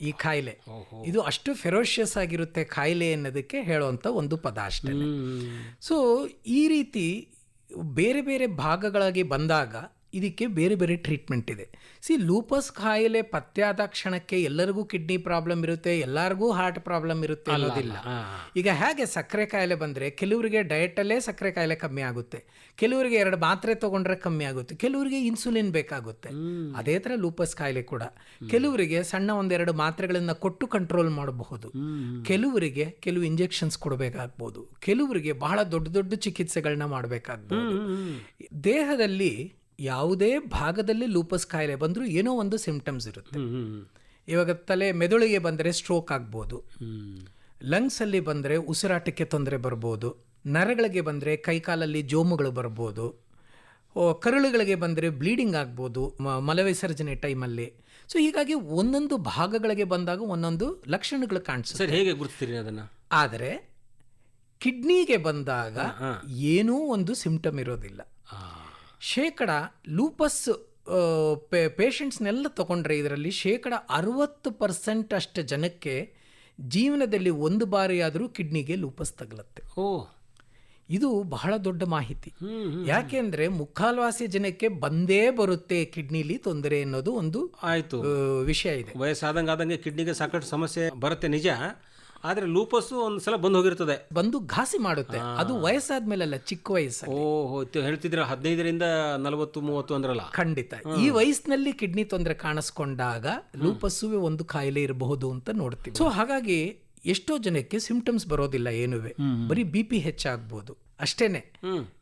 ಈ ಕಾಯಿಲೆ ಇದು ಅಷ್ಟು ಫೆರೋಷಿಯಸ್ ಆಗಿರುತ್ತೆ ಕಾಯಿಲೆ ಅನ್ನೋದಕ್ಕೆ ಹೇಳುವಂಥ ಒಂದು ಪದ ಅಷ್ಟೇ. ಸೊ ಈ ರೀತಿ ಬೇರೆ ಬೇರೆ ಭಾಗಗಳಾಗಿ ಬಂದಾಗ ಇದಕ್ಕೆ ಬೇರೆ ಬೇರೆ ಟ್ರೀಟ್ಮೆಂಟ್ ಇದೆ. ಸಿ ಲೂಪಸ್ ಕಾಯಿಲೆ ಪತ್ತೆಯಾದ ಕ್ಷಣಕ್ಕೆ ಎಲ್ಲರಿಗೂ ಕಿಡ್ನಿ ಪ್ರಾಬ್ಲಮ್ ಇರುತ್ತೆ ಎಲ್ಲರಿಗೂ ಹಾರ್ಟ್ ಪ್ರಾಬ್ಲಮ್ ಇರುತ್ತೆ ಅನ್ನೋದಿಲ್ಲ. ಈಗ ಹೇಗೆ ಸಕ್ಕರೆ ಕಾಯಿಲೆ ಬಂದರೆ ಕೆಲವರಿಗೆ ಡಯಟಲ್ಲೇ ಸಕ್ಕರೆ ಕಾಯಿಲೆ ಕಮ್ಮಿ ಆಗುತ್ತೆ. ಕೆಲವರಿಗೆ ಎರಡು ಮಾತ್ರೆ ತಗೊಂಡ್ರೆ ಕಮ್ಮಿ ಆಗುತ್ತೆ. ಕೆಲವರಿಗೆ ಇನ್ಸುಲಿನ್ ಬೇಕಾಗುತ್ತೆ. ಅದೇ ಥರ ಲೂಪಸ್ ಕಾಯಿಲೆ ಕೂಡ. ಕೆಲವರಿಗೆ ಸಣ್ಣ ಒಂದೆರಡು ಮಾತ್ರೆಗಳನ್ನು ಕೊಟ್ಟು ಕಂಟ್ರೋಲ್ ಮಾಡಬಹುದು. ಕೆಲವರಿಗೆ ಕೆಲವು ಇಂಜೆಕ್ಷನ್ಸ್ ಕೊಡಬೇಕಾಗ್ಬೋದು. ಕೆಲವರಿಗೆ ಬಹಳ ದೊಡ್ಡ ದೊಡ್ಡ ಚಿಕಿತ್ಸೆಗಳನ್ನ ಮಾಡಬೇಕಾಗ್ಬೋದು. ದೇಹದಲ್ಲಿ ಯಾವುದೇ ಭಾಗದಲ್ಲಿ ಲೂಪಸ್ ಕಾಯಿಲೆ ಬಂದರೂ ಏನೋ ಒಂದು ಸಿಂಪ್ಟಮ್ಸ್ ಇರುತ್ತೆ. ಇವಾಗ ತಲೆ ಮೆದುಳಿಗೆ ಬಂದರೆ ಸ್ಟ್ರೋಕ್ ಆಗ್ಬೋದು. ಲಂಗ್ಸಲ್ಲಿ ಬಂದರೆ ಉಸಿರಾಟಕ್ಕೆ ತೊಂದರೆ ಬರ್ಬೋದು. ನರಗಳಿಗೆ ಬಂದರೆ ಕೈಕಾಲಲ್ಲಿ ಜೋಮುಗಳು ಬರ್ಬೋದು. ಓ, ಕರುಳುಗಳಿಗೆ ಬಂದರೆ ಬ್ಲೀಡಿಂಗ್ ಆಗ್ಬೋದು ಮ- ಮಲವಿಸರ್ಜನೆ ಟೈಮಲ್ಲಿ ಸೊ ಹೀಗಾಗಿ ಒಂದೊಂದು ಭಾಗಗಳಿಗೆ ಬಂದಾಗ ಒಂದೊಂದು ಲಕ್ಷಣಗಳು ಕಾಣಿಸುತ್ತೆ. ಸರ್ ಹೇಗೆ ಗುರುತಿರಿ ಅದನ್ನು? ಆದರೆ ಕಿಡ್ನಿಗೆ ಬಂದಾಗ ಏನೂ ಒಂದು ಸಿಂಪ್ಟಮ್ ಇರೋದಿಲ್ಲ. ಶೇಕಡ ಲೂಪಸ್ ಪೇ ಪೇಷಂಟ್ಸ್ನೆಲ್ಲ ತಗೊಂಡ್ರೆ ಇದರಲ್ಲಿ ಶೇಕಡ ಅರುವತ್ತು ಪರ್ಸೆಂಟ್ ಅಷ್ಟು ಜನಕ್ಕೆ ಜೀವನದಲ್ಲಿ ಒಂದು ಬಾರಿಯಾದರೂ ಕಿಡ್ನಿಗೆ ಲೂಪಸ್ ತಗಲತ್ತೆ. ಓ. ಇದು ಬಹಳ ದೊಡ್ಡ ಮಾಹಿತಿ. ಯಾಕೆಂದ್ರೆ ಮುಖಾಲ್ವಾಸಿ ಜನಕ್ಕೆ ಬಂದೇ ಬರುತ್ತೆ ಕಿಡ್ನಿಲಿ ತೊಂದರೆ ಅನ್ನೋದು ಒಂದು ಆಯ್ತು. ವಿಷಯ ಇದೆ. ವಯಸ್ಸಾದಂಗೆ ಆದಂಗೆ ಕಿಡ್ನಿಗೆ ಸಾಕಷ್ಟು ಸಮಸ್ಯೆ ಬರುತ್ತೆ ನಿಜ. ಆದರೆ ಲೂಪಸ್ಸು ಒಂದು ಸಲ ಬಂದು ಹೋಗಿರ್ತದೆ. ಬಂದು ಘಾಸಿ ಮಾಡುತ್ತೆ. ಅದು ವಯಸ್ಸಾದ್ಮೇಲಲ್ಲ ಚಿಕ್ಕ ವಯಸ್ಸು ಓಹೋ ಹೇಳ್ತಿದ್ರ ಹದಿನೈದರಿಂದ ನಲವತ್ತು ಮೂವತ್ತು ಅಂದ್ರಲ್ಲ? ಖಂಡಿತ. ಈ ವಯಸ್ಸಿನಲ್ಲಿ ಕಿಡ್ನಿ ತೊಂದರೆ ಕಾಣಿಸ್ಕೊಂಡಾಗ ಲೂಪಸ್ಸುವೆ ಒಂದು ಕಾಯಿಲೆ ಇರಬಹುದು ಅಂತ ನೋಡ್ತೀವಿ. ಸೊ ಹಾಗಾಗಿ ಎಷ್ಟೋ ಜನಕ್ಕೆ ಸಿಂಪ್ಟಮ್ಸ್ ಬರೋದಿಲ್ಲ ಏನುವೆ. ಬರೀ ಬಿ ಪಿ ಹೆಚ್ಚಾಗ್ಬೋದು ಅಷ್ಟೇನೆ.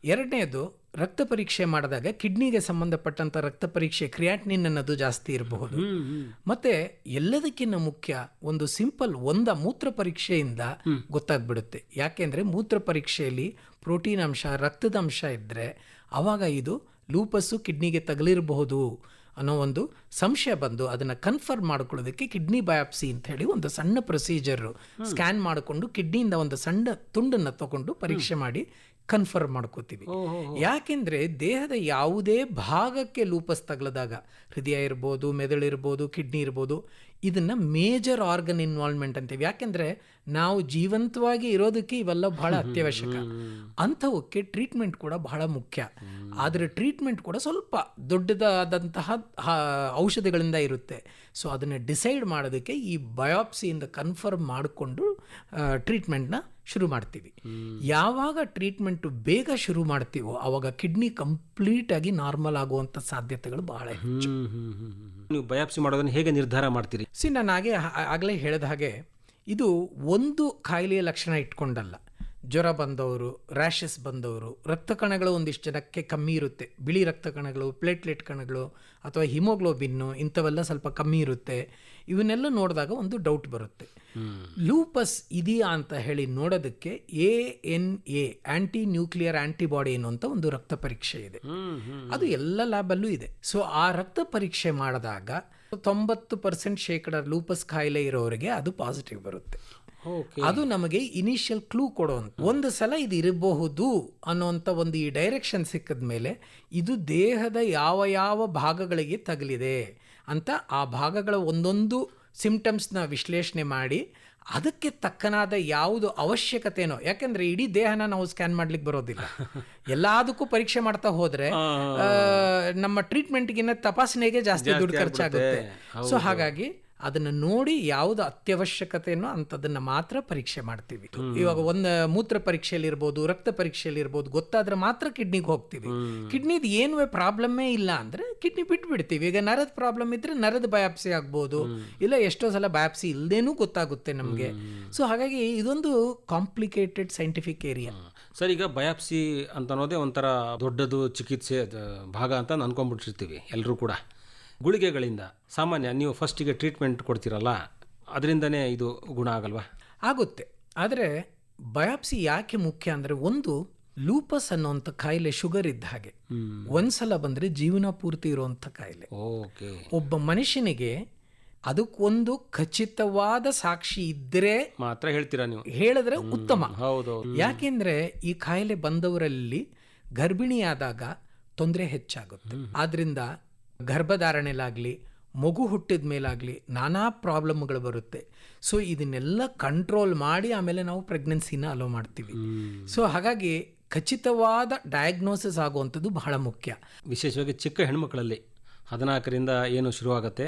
ಎರಡನೇದು ರಕ್ತ ಪರೀಕ್ಷೆ ಮಾಡಿದಾಗ ಕಿಡ್ನಿಗೆ ಸಂಬಂಧಪಟ್ಟಂತ ರಕ್ತ ಪರೀಕ್ಷೆ ಕ್ರಿಯಾಟ್ನಿನ್ ಅನ್ನೋದು ಜಾಸ್ತಿ ಇರಬಹುದು. ಮತ್ತೆ ಎಲ್ಲದಕ್ಕಿಂತ ಮುಖ್ಯ ಒಂದು ಸಿಂಪಲ್ ಒಂದ ಮೂತ್ರ ಪರೀಕ್ಷೆಯಿಂದ ಗೊತ್ತಾಗ್ಬಿಡುತ್ತೆ. ಯಾಕೆಂದ್ರೆ ಮೂತ್ರ ಪರೀಕ್ಷೆಯಲ್ಲಿ ಪ್ರೋಟೀನ್ ಅಂಶ ರಕ್ತದ ಅಂಶ ಇದ್ರೆ ಅವಾಗ ಇದು ಲೂಪಸ್ಸು ಕಿಡ್ನಿಗೆ ತಗಲಿರಬಹುದು. ಅನ್ನೋ ಒಂದು ಸಂಶಯ ಬಂದು ಅದನ್ನು ಕನ್ಫರ್ಮ್ ಮಾಡ್ಕೊಳ್ಳೋದಕ್ಕೆ ಕಿಡ್ನಿ ಬಯಾಪ್ಸಿ ಅಂತ ಹೇಳಿ ಒಂದು ಸಣ್ಣ ಪ್ರೊಸೀಜರು ಸ್ಕ್ಯಾನ್ ಮಾಡಿಕೊಂಡು ಕಿಡ್ನಿಯಿಂದ ಒಂದು ಸಣ್ಣ ತುಂಡನ್ನು ತಗೊಂಡು ಪರೀಕ್ಷೆ ಮಾಡಿ ಕನ್ಫರ್ಮ್ ಮಾಡ್ಕೋತೀವಿ. ಯಾಕೆಂದ್ರೆ ದೇಹದ ಯಾವುದೇ ಭಾಗಕ್ಕೆ ಲೂಪಸ್ ತಗಲದಾಗ ಹೃದಯ ಇರ್ಬೋದು ಮೆದುಳಿರ್ಬೋದು ಕಿಡ್ನಿ ಇರ್ಬೋದು ಇದನ್ನ ಮೇಜರ್ ಆರ್ಗನ್ ಇನ್ವಾಲ್ವ್ಮೆಂಟ್ ಅಂತೀವಿ. ಯಾಕೆಂದ್ರೆ ನಾವು ಜೀವಂತವಾಗಿ ಇರೋದಕ್ಕೆ ಇವೆಲ್ಲ ಬಹಳ ಅತ್ಯವಶ್ಯಕ. ಅಂಥವಕ್ಕೆ ಟ್ರೀಟ್ಮೆಂಟ್ ಕೂಡ ಬಹಳ ಮುಖ್ಯ. ಆದರೆ ಟ್ರೀಟ್ಮೆಂಟ್ ಕೂಡ ಸ್ವಲ್ಪ ದೊಡ್ಡದಾದಂತಹ ಔಷಧಿಗಳಿಂದ ಇರುತ್ತೆ. ಸೊ ಅದನ್ನು ಡಿಸೈಡ್ ಮಾಡೋದಕ್ಕೆ ಈ ಬಯೋಪ್ಸಿಯಿಂದ ಕನ್ಫರ್ಮ್ ಮಾಡಿಕೊಂಡು ಟ್ರೀಟ್ಮೆಂಟ್ನ ಶುರು ಮಾಡ್ತೀವಿ. ಯಾವಾಗ ಟ್ರೀಟ್ಮೆಂಟು ಬೇಗ ಶುರು ಮಾಡ್ತೀವೋ ಆವಾಗ ಕಿಡ್ನಿ ಕಂಪ್ಲೀಟ್ ಆಗಿ ನಾರ್ಮಲ್ ಆಗುವಂತ ಸಾಧ್ಯತೆಗಳು ಬಹಳ ಹೆಚ್ಚು. ನೀವು ಬಯಾಪ್ಸಿ ಮಾಡೋದನ್ನ ಹೇಗೆ ನಿರ್ಧಾರ ಮಾಡ್ತೀರಿ? ಸಿ ನಾನು ಹಾಗೆ ಆಗಲೇ ಹೇಳಿದ ಹಾಗೆ ಇದು ಒಂದು ಕಾಯಿಲೆಯ ಲಕ್ಷಣ ಇಟ್ಕೊಂಡಲ್ಲ. ಜ್ವರ ಬಂದವರು ರ್ಯಾಷಸ್ ಬಂದವರು ರಕ್ತ ಕಣಗಳು ಒಂದಿಷ್ಟು ಜನಕ್ಕೆ ಕಮ್ಮಿ ಇರುತ್ತೆ. ಬಿಳಿ ರಕ್ತ ಕಣಗಳು ಪ್ಲೇಟ್ಲೆಟ್ ಕಣಗಳು ಅಥವಾ ಹಿಮೋಗ್ಲೋಬಿನ್ನು ಇಂಥವೆಲ್ಲ ಸ್ವಲ್ಪ ಕಮ್ಮಿ ಇರುತ್ತೆ. ಇವನ್ನೆಲ್ಲ ನೋಡಿದಾಗ ಒಂದು ಡೌಟ್ ಬರುತ್ತೆ. ಲೂಪಸ್ ಇದೆಯಾ ಅಂತ ಹೇಳಿ ನೋಡೋದಕ್ಕೆ A N A anti nuclear antibody ಅನ್ನುವಂಥ ಒಂದು ರಕ್ತ ಪರೀಕ್ಷೆ ಇದೆ. ಅದು ಎಲ್ಲ ಲ್ಯಾಬಲ್ಲೂ ಇದೆ. ಸೊ ಆ ರಕ್ತ ಪರೀಕ್ಷೆ ಮಾಡಿದಾಗ ತೊಂಬತ್ತು ಪರ್ಸೆಂಟ್ ಶೇಕಡ ಲೂಪಸ್ ಕಾಯಿಲೆ ಇರೋರಿಗೆ ಅದು ಪಾಸಿಟಿವ್ ಬರುತ್ತೆ. ಅದು ನಮಗೆ ಇನಿಷಿಯಲ್ ಕ್ಲೂ ಕೊಡುವಂತ ಒಂದು ಸಲ ಇದು ಇರಬಹುದು ಅನ್ನುವಂಥ ಒಂದು ಈ ಡೈರೆಕ್ಷನ್ ಸಿಕ್ಕಿದ ಮೇಲೆ ಇದು ದೇಹದ ಯಾವ ಯಾವ ಭಾಗಗಳಿಗೆ ತಗಲಿದೆ ಅಂತ ಆ ಭಾಗಗಳ ಒಂದೊಂದು ಸಿಂಪ್ಟಮ್ಸ್ನ ವಿಶ್ಲೇಷಣೆ ಮಾಡಿ ಅದಕ್ಕೆ ತಕ್ಕನಾದ ಯಾವುದು ಅವಶ್ಯಕತೆನೋ ಯಾಕೆಂದ್ರೆ ಇಡೀ ದೇಹನ ನಾವು ಸ್ಕ್ಯಾನ್ ಮಾಡ್ಲಿಕ್ಕೆ ಬರೋದಿಲ್ಲ. *laughs* ಎಲ್ಲದಕ್ಕೂ ಪರೀಕ್ಷೆ ಮಾಡ್ತಾ ಹೋದ್ರೆ ನಮ್ಮ ಟ್ರೀಟ್ಮೆಂಟ್ಗಿನ್ನ ತಪಾಸಣೆಗೆ ಜಾಸ್ತಿ ದುಡ್ಡು ಖರ್ಚಾಗುತ್ತೆ. ಸೊ ಹಾಗಾಗಿ ಅದನ್ನ ನೋಡಿ ಯಾವುದು ಅತ್ಯವಶ್ಯಕತೆನೋ ಅಂಥದ್ದನ್ನು ಮಾತ್ರ ಪರೀಕ್ಷೆ ಮಾಡ್ತೀವಿ. ಇವಾಗ ಒಂದು ಮೂತ್ರ ಪರೀಕ್ಷೆಯಲ್ಲಿ ಇರ್ಬೋದು ರಕ್ತ ಪರೀಕ್ಷೆಯಲ್ಲಿ ಇರ್ಬೋದು ಗೊತ್ತಾದ್ರೆ ಮಾತ್ರ ಕಿಡ್ನಿಗೆ ಹೋಗ್ತೀವಿ. ಕಿಡ್ನಿದ್ ಏನು ಪ್ರಾಬ್ಲಮ್ಮೇ ಇಲ್ಲ ಅಂದರೆ ಕಿಡ್ನಿ ಬಿಟ್ಬಿಡ್ತೀವಿ. ಈಗ ನರದ ಪ್ರಾಬ್ಲಮ್ ಇದ್ರೆ ನರದ ಬಯಾಪ್ಸಿ ಆಗ್ಬೋದು ಇಲ್ಲ ಎಷ್ಟೋ ಸಲ ಬಯಾಪ್ಸಿ ಇಲ್ಲದೇನೂ ಗೊತ್ತಾಗುತ್ತೆ ನಮಗೆ. ಸೊ ಹಾಗಾಗಿ ಇದೊಂದು ಕಾಂಪ್ಲಿಕೇಟೆಡ್ ಸೈಂಟಿಫಿಕ್ ಏರಿಯಾ. ಸರ್ ಈಗ ಬಯಾಪ್ಸಿ ಅಂತ ಅನ್ನೋದೇ ಒಂಥರ ದೊಡ್ಡದು ಚಿಕಿತ್ಸೆ ಭಾಗ ಅಂತ ಅನ್ಕೊಂಡ್ಬಿಟ್ಟಿರ್ತೀವಿ ಎಲ್ಲರೂ ಕೂಡ. ಗುಳಿಗೆಗಳಿಂದ. ಸಾಮಾನ್ಯ ನೀವು ಫಸ್ಟಿಗೆ ಟ್ರೀಟ್ಮೆಂಟ್ ಕೊಡ್ತೀರಲ್ಲ ಅದರಿಂದನೇ ಇದು ಗುಣ ಆಗಲ್ವಾ? ಆಗುತ್ತೆ. ಆದರೆ ಬಯಾಪ್ಸಿ ಯಾಕೆ ಮುಖ್ಯ ಅಂದರೆ ಒಂದು ಲೂಪಸ್ ಅನ್ನುವಂಥ ಕಾಯಿಲೆ ಶುಗರ್ ಇದ್ದ ಹಾಗೆ. ಒಂದ್ಸಲ ಬಂದರೆ ಜೀವನ ಪೂರ್ತಿ ಇರುವಂಥ ಕಾಯಿಲೆ. ಓಕೆ. ಒಬ್ಬ ಮನುಷ್ಯನಿಗೆ ಅದಕ್ಕೊಂದು ಖಚಿತವಾದ ಸಾಕ್ಷಿ ಇದ್ದರೆ ಮಾತ್ರ ಹೇಳ್ತೀರಾ ನೀವು? ಹೇಳಿದ್ರೆ ಉತ್ತಮ. ಹೌದು ಯಾಕೆಂದ್ರೆ ಈ ಕಾಯಿಲೆ ಬಂದವರಲ್ಲಿ ಗರ್ಭಿಣಿಯಾದಾಗ ತೊಂದರೆ ಹೆಚ್ಚಾಗುತ್ತೆ. ಆದ್ರಿಂದ ಗರ್ಭಧಾರಣೆಲಾಗಲಿ ಮಗು ಹುಟ್ಟಿದ ಮೇಲಾಗಲಿ ನಾನಾ ಪ್ರಾಬ್ಲಮ್ಗಳು ಬರುತ್ತೆ. ಸೊ ಇದನ್ನೆಲ್ಲ ಕಂಟ್ರೋಲ್ ಮಾಡಿ ಆಮೇಲೆ ನಾವು ಪ್ರೆಗ್ನೆನ್ಸಿನ ಅಲೋ ಮಾಡ್ತೀವಿ. ಸೊ ಹಾಗಾಗಿ ಖಚಿತವಾದ ಡಯಾಗ್ನೋಸಿಸ್ ಆಗುವಂಥದ್ದು ಬಹಳ ಮುಖ್ಯ. ವಿಶೇಷವಾಗಿ ಚಿಕ್ಕ ಹೆಣ್ಮಕ್ಳಲ್ಲಿ ಹದಿನಾಲ್ಕರಿಂದ ಏನು ಶುರುವಾಗುತ್ತೆ.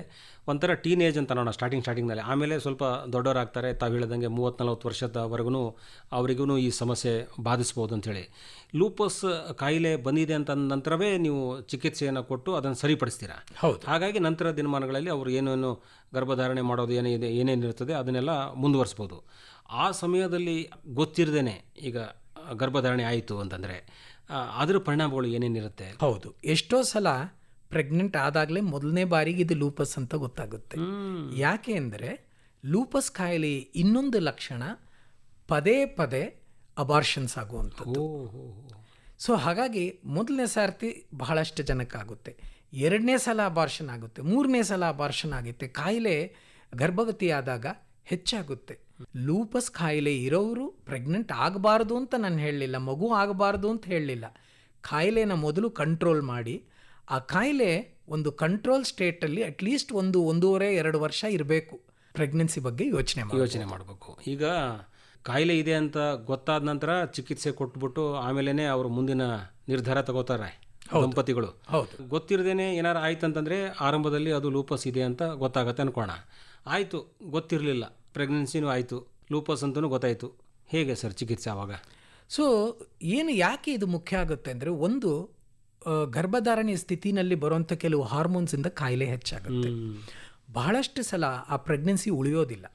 ಒಂಥರ ಟೀನೇಜ್ ಅಂತ ನೋಡೋಣ ಸ್ಟಾರ್ಟಿಂಗ್ ಸ್ಟಾರ್ಟಿಂಗ್ನಲ್ಲಿ. ಆಮೇಲೆ ಸ್ವಲ್ಪ ದೊಡ್ಡವರಾಗ್ತಾರೆ ತಾವು ಹೇಳಿದಂಗೆ ಮೂವತ್ತು ನಲ್ವತ್ತು ವರ್ಷದವರೆಗೂ ಅವರಿಗೂ ಈ ಸಮಸ್ಯೆ ಬಾಧಿಸ್ಬೋದು ಅಂಥೇಳಿ. ಲೂಪಸ್ ಕಾಯಿಲೆ ಬಂದಿದೆ ಅಂತ ನಂತರವೇ ನೀವು ಚಿಕಿತ್ಸೆಯನ್ನು ಕೊಟ್ಟು ಅದನ್ನು ಸರಿಪಡಿಸ್ತೀರಾ? ಹೌದು. ಹಾಗಾಗಿ ನಂತರ ದಿನಮಾನಗಳಲ್ಲಿ ಅವರು ಏನೇನು ಗರ್ಭಧಾರಣೆ ಮಾಡೋದು ಏನಿದೆ ಏನೇನಿರ್ತದೆ ಅದನ್ನೆಲ್ಲ ಮುಂದುವರಿಸ್ಬೋದು. ಆ ಸಮಯದಲ್ಲಿ ಗೊತ್ತಿರದೇನೆ ಈಗ ಗರ್ಭಧಾರಣೆ ಆಯಿತು ಅಂತಂದರೆ ಅದರ ಪರಿಣಾಮಗಳು ಏನೇನಿರುತ್ತೆ? ಹೌದು. ಎಷ್ಟೋ ಸಲ ಪ್ರೆಗ್ನೆಂಟ್ ಆದಾಗಲೇ ಮೊದಲನೇ ಬಾರಿಗೆ ಇದು ಲೂಪಸ್ ಅಂತ ಗೊತ್ತಾಗುತ್ತೆ. ಯಾಕೆ ಅಂದರೆ ಲೂಪಸ್ ಕಾಯಿಲೆ ಇನ್ನೊಂದು ಲಕ್ಷಣ ಪದೇ ಪದೇ ಅಬಾರ್ಷನ್ಸ್ ಆಗುವಂಥದ್ದು. ಸೊ ಹಾಗಾಗಿ ಮೊದಲನೇ ಸಾರ್ತಿ ಬಹಳಷ್ಟು ಜನಕ್ಕಾಗುತ್ತೆ ಎರಡನೇ ಸಲ ಅಬಾರ್ಷನ್ ಆಗುತ್ತೆ ಮೂರನೇ ಸಲ ಅಬಾರ್ಷನ್ ಆಗುತ್ತೆ ಕಾಯಿಲೆ ಗರ್ಭವತಿ ಆದಾಗ ಹೆಚ್ಚಾಗುತ್ತೆ. ಲೂಪಸ್ ಕಾಯಿಲೆ ಇರೋರು ಪ್ರೆಗ್ನೆಂಟ್ ಆಗಬಾರ್ದು ಅಂತ ನಾನು ಹೇಳಲಿಲ್ಲ ಮಗು ಆಗಬಾರ್ದು ಅಂತ ಹೇಳಲಿಲ್ಲ. ಕಾಯಿಲೆನ ಮೊದಲು ಕಂಟ್ರೋಲ್ ಮಾಡಿ ಆ ಕಾಯಿಲೆ ಒಂದು ಕಂಟ್ರೋಲ್ ಸ್ಟೇಟಲ್ಲಿ ಅಟ್ಲೀಸ್ಟ್ ಒಂದು ಒಂದೂವರೆ ಎರಡು ವರ್ಷ ಇರಬೇಕು. ಪ್ರೆಗ್ನೆನ್ಸಿ ಬಗ್ಗೆ ಯೋಚನೆ ಯೋಚನೆ ಮಾಡಬೇಕು. ಈಗ ಕಾಯಿಲೆ ಇದೆ ಅಂತ ಗೊತ್ತಾದ ನಂತರ ಚಿಕಿತ್ಸೆ ಕೊಟ್ಬಿಟ್ಟು ಆಮೇಲೆ ಅವರು ಮುಂದಿನ ನಿರ್ಧಾರ ತಗೋತಾರೆ ದಂಪತಿಗಳು. ಹೌದು. ಗೊತ್ತಿರದೇನೆ ಏನಾರು ಆಯ್ತು ಅಂತಂದರೆ ಆರಂಭದಲ್ಲಿ ಅದು ಲೂಪಸ್ ಇದೆ ಅಂತ ಗೊತ್ತಾಗತ್ತೆ ಅನ್ಕೋಣ ಆಯಿತು ಗೊತ್ತಿರಲಿಲ್ಲ. ಪ್ರೆಗ್ನೆನ್ಸಿನೂ ಆಯಿತು. ಲೂಪಸ್ ಅಂತಲೂ ಗೊತ್ತಾಯಿತು. ಹೇಗೆ ಸರ್ ಚಿಕಿತ್ಸೆ ಆವಾಗ ಸೊ ಏನು ಯಾಕೆ ಇದು ಮುಖ್ಯ ಆಗುತ್ತೆ ಅಂದರೆ ಒಂದು ಆ, ಗರ್ಭಧಾರಣೆಯ ಸ್ಥಿತಿನಲ್ಲಿ ಬರುವಂಥ ಕೆಲವು ಹಾರ್ಮೋನ್ಸಿಂದ ಕಾಯಿಲೆ ಹೆಚ್ಚಾಗುತ್ತೆ. ಬಹಳಷ್ಟು ಸಲ ಆ ಪ್ರೆಗ್ನೆನ್ಸಿ ಉಳಿಯೋದಿಲ್ಲ.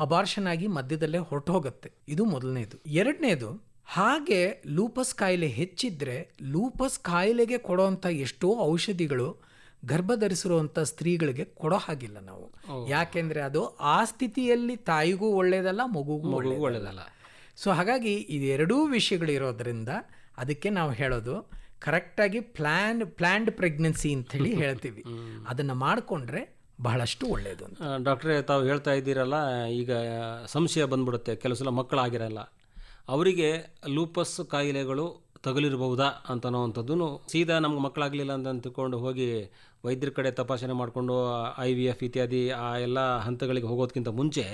ಅಬಾರ್ಷನ್ ಆಗಿ ಮಧ್ಯದಲ್ಲೇ ಹೊರಟೋಗುತ್ತೆ. ಇದು ಮೊದಲನೇದು. ಎರಡನೇದು ಹಾಗೆ ಲೂಪಸ್ ಕಾಯಿಲೆ ಹೆಚ್ಚಿದ್ರೆ ಲೂಪಸ್ ಕಾಯಿಲೆಗೆ ಕೊಡುವಂಥ ಎಷ್ಟೋ ಔಷಧಿಗಳು ಗರ್ಭಧರಿಸಿರುವಂಥ ಸ್ತ್ರೀಗಳಿಗೆ ಕೊಡೋ ಹಾಗಿಲ್ಲ ನಾವು. ಯಾಕೆಂದ್ರೆ ಅದು ಆ ಸ್ಥಿತಿಯಲ್ಲಿ ತಾಯಿಗೂ ಒಳ್ಳೇದಲ್ಲ ಮಗುಗೂ ಒಳ್ಳೇದಲ್ಲ. ಒಳ್ಳೆಯದಲ್ಲ ಸೊ ಹಾಗಾಗಿ ಇದೆರಡೂ ವಿಷಯಗಳಿರೋದ್ರಿಂದ ಅದಕ್ಕೆ ನಾವು ಹೇಳೋದು ಕರೆಕ್ಟಾಗಿ ಪ್ಲ್ಯಾನ್ ಪ್ಲ್ಯಾಂಡ್ ಪ್ರೆಗ್ನೆನ್ಸಿ ಅಂಥೇಳಿ *laughs* ಹೇಳ್ತೀವಿ. ಅದನ್ನು ಮಾಡಿಕೊಂಡ್ರೆ ಬಹಳಷ್ಟು ಒಳ್ಳೆಯದು ಅಂತ. ಡಾಕ್ಟ್ರೇ ತಾವು ಹೇಳ್ತಾ ಇದ್ದೀರಲ್ಲ ಈಗ ಸಂಶಯ ಬಂದ್ಬಿಡುತ್ತೆ ಕೆಲವು ಸಲ ಮಕ್ಕಳಾಗಿರಲ್ಲ. ಅವರಿಗೆ ಲೂಪಸ್ ಕಾಯಿಲೆಗಳು ತಗುಲಿರಬಹುದಾ ಅಂತನೋವಂಥದ್ದು ಸೀದಾ ನಮ್ಗೆ ಮಕ್ಕಳಾಗಲಿಲ್ಲ ಅಂತ ಅಂದ್ಕೊಂಡು ಹೋಗಿ ವೈದ್ಯರ ಕಡೆ ತಪಾಸಣೆ ಮಾಡಿಕೊಂಡು ಐ ವಿ ಎಫ್ ಇತ್ಯಾದಿ ಆ ಎಲ್ಲ ಹಂತಗಳಿಗೆ ಹೋಗೋದಕ್ಕಿಂತ ಮುಂಚೆ